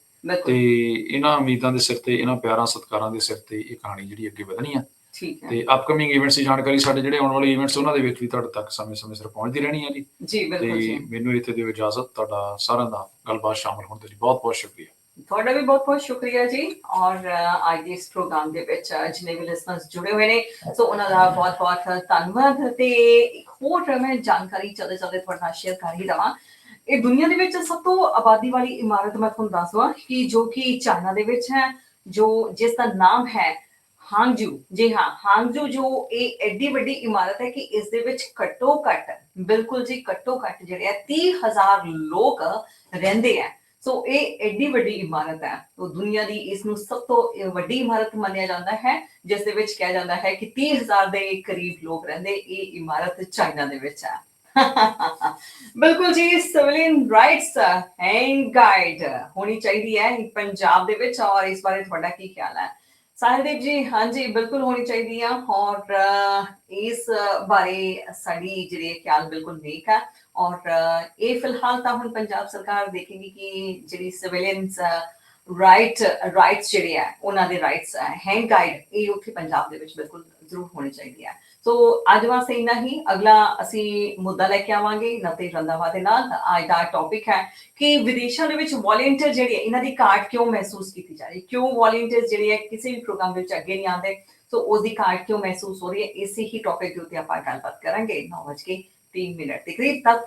ਤੇ ਇਹਨਾਂ ਉਮੀਦਾਂ ਦੇ ਸਿਰ ਤੇ ਇਹਨਾਂ ਪਿਆਰਾਂ ਸਤਿਕਾਰਾਂ ਦੇ ਸਿਰ ਤੇ ਇਹ ਕਹਾਣੀ ਜਿਹੜੀ ਅੱਗੇ ਵਧਣੀ ਆ। ਠੀਕ ਹੈ। ਤੇ ਅਪਕਮਿੰਗ ਇਵੈਂਟਸ ਦੀ ਜਾਣਕਾਰੀ ਸਾਡੇ ਜਿਹੜੇ ਆਉਣ ਵਾਲੇ ਇਵੈਂਟਸ ਉਹਨਾਂ ਦੇ ਵਿੱਚ ਵੀ ਤੁਹਾਡੇ ਤੱਕ ਸਮੇਂ-ਸਮੇਂ ਸਿਰ ਪਹੁੰਚਦੀ ਰਹਿਣੀ ਆ ਜੀ। ਜੀ ਬਿਲਕੁਲ ਜੀ। ਮੈਨੂੰ ਇੱਥੇ ਦਿਓ ਇਜਾਜ਼ਤ ਤੁਹਾਡਾ ਸਾਰਿਆਂ ਦਾ ਗੱਲਬਾਤ ਸ਼ਾਮਲ ਹੋਣ ਦੇ ਲਈ ਬਹੁਤ-ਬਹੁਤ ਸ਼ੁਕਰੀਆ। ਤੁਹਾਡਾ ਵੀ ਬਹੁਤ ਬਹੁਤ ਸ਼ੁਕਰੀਆ ਜੀ ਔਰ ਅੱਜ ਦੇ ਇਸ ਪ੍ਰੋਗਰਾਮ ਦੇ ਵਿੱਚ ਅ, ਵੀ ਲਿਸਨਰਸ ਜੁੜੇ ਹੋਏ ਨੇ ਸੋ ਉਹਨਾਂ ਦਾ ਬਹੁਤ ਬਹੁਤ ਧੰਨਵਾਦ ਤੇ ਇੱਕ ਹੋਰ ਮੈਂ ਜਾਣਕਾਰੀ ਚਲਦੇ ਚਲਦੇ ਤੁਹਾਡੇ ਨਾਲ ਸ਼ੇਅਰ ਕਰ ਹੀ ਦਵਾਂ ਇਹ ਦੁਨੀਆ ਦੇ ਵਿੱਚ ਸਭ ਤੋਂ ਆਬਾਦੀ ਵਾਲੀ ਇਮਾਰਤ ਮੈਂ ਤੁਹਾਨੂੰ ਦੱਸਵਾਂ ਕਿ ਜੋ ਕਿ ਚਾਈਨਾ ਦੇ ਵਿੱਚ ਹੈ ਜੋ ਜਿਸ ਦਾ ਨਾਮ ਹੈ ਹਾਂਗਜੂ। ਜੀ ਹਾਂ ਹਾਂਗਜੂ ਜੋ ਇਹ ਐਡੀ ਵੱਡੀ ਇਮਾਰਤ ਹੈ ਕਿ ਇਸ ਦੇ ਵਿੱਚ ਘੱਟੋ ਘੱਟ ਬਿਲਕੁਲ ਜੀ ਘੱਟੋ ਘੱਟ ਜਿਹੜੇ ਆ 30000 ਲੋਕ ਰਹਿੰਦੇ ਆ। ਸੋ ਇਹ ਐਡੀ ਵੱਡੀ ਇਮਾਰਤ ਹੈ। ਉਹ ਦੁਨੀਆ ਦੀ ਇਸ ਨੂੰ ਸਭ ਤੋਂ ਵੱਡੀ ਇਮਾਰਤ ਮੰਨਿਆ ਜਾਂਦਾ ਹੈ, ਜਿਸ ਦੇ ਵਿੱਚ ਕਿਹਾ ਜਾਂਦਾ ਹੈ ਕਿ 30000 ਦੇ ਕਰੀਬ ਲੋਕ ਰਹਿੰਦੇ ਇਹ ਇਮਾਰਤ ਚਾਈਨਾ ਦੇ ਵਿੱਚ ਹੈ। ਬਿਲਕੁਲ ਜੀ, ਸਿਵਲਿਅਨ ਰਾਈਟਸ ਐਂਡ ਗਾਈਡ ਹੋਣੀ ਚਾਹੀਦੀ ਹੈ ਪੰਜਾਬ ਦੇ ਵਿੱਚ ਔਰ ਇਸ ਬਾਰੇ ਤੁਹਾਡਾ ਕੀ ਖਿਆਲ ਹੈ? ਸਾਹਿਲਦੀਪ ਜੀ, ਹਾਂਜੀ, ਬਿਲਕੁਲ ਹੋਣੀ ਚਾਹੀਦੀ ਆ ਔਰ ਇਸ ਬਾਰੇ ਸਾਡੀ ਜਿਹੜੇ ਖਿਆਲ ਬਿਲਕੁਲ ਨੇਕ ਹੈ ਔਰ ਇਹ ਫਿਲਹਾਲ ਤਾਂ ਹੁਣ ਪੰਜਾਬ ਸਰਕਾਰ ਦੇਖੇਗੀ ਕਿ ਜਿਹੜੀ ਸਿਵਿਲੀਅਨਸ ਰਾਈਟ ਰਾਈਟਸ ਜਿਹੜੇ ਆ, ਉਹਨਾਂ ਦੇ ਰਾਈਟਸ ਹੈਂਡ ਗਾਈਡ ਇਹ ਉੱਥੇ ਪੰਜਾਬ ਦੇ ਵਿੱਚ ਬਿਲਕੁਲ ਜ਼ਰੂਰ ਹੋਣੀ ਚਾਹੀਦੀ ਹੈ ਸੋ ਅੱਜ ਵਾਸਤੇ ਇੰਨਾ ਹੀ। ਅਗਲਾ ਅਸੀਂ ਮੁੱਦਾ ਲੈ ਕੇ ਆਵਾਂਗੇ ਨਤੇ ਰੰਦਾਵਾ ਦੇ ਨਾਲ। ਅੱਜ ਦਾ ਟੌਪਿਕ ਹੈ ਕਿ ਵਿਦੇਸ਼ਾਂ ਦੇ ਵਿੱਚ ਵੋਲੰਟੀਅਰ ਜਿਹੜੇ ਇਹਨਾਂ ਦੀ ਘਾਟ ਕਿਉਂ ਮਹਿਸੂਸ ਕੀਤੀ ਜਾ ਰਹੀ ਕਿਉਂ ਵੋਲੰਟੀਅਰ ਜਿਹੜੇ ਹੈ ਕਿਸੇ ਵੀ ਪ੍ਰੋਗਰਾਮ ਦੇ ਵਿੱਚ ਅੱਗੇ ਨਹੀਂ ਆਉਂਦੇ? ਸੋ ਉਸ ਦੀ ਘਾਟ ਕਿਉਂ ਮਹਿਸੂਸ ਹੋ ਰਹੀ ਹੈ? ਇਸੇ ਹੀ ਟੌਪਿਕ ਦੇ ਉੱਤੇ ਆਪਾਂ ਗੱਲਬਾਤ ਕਰਾਂਗੇ। 9:03 ਮਿੰਟ ਦੇ ਕਰੀਬ। ਤਦ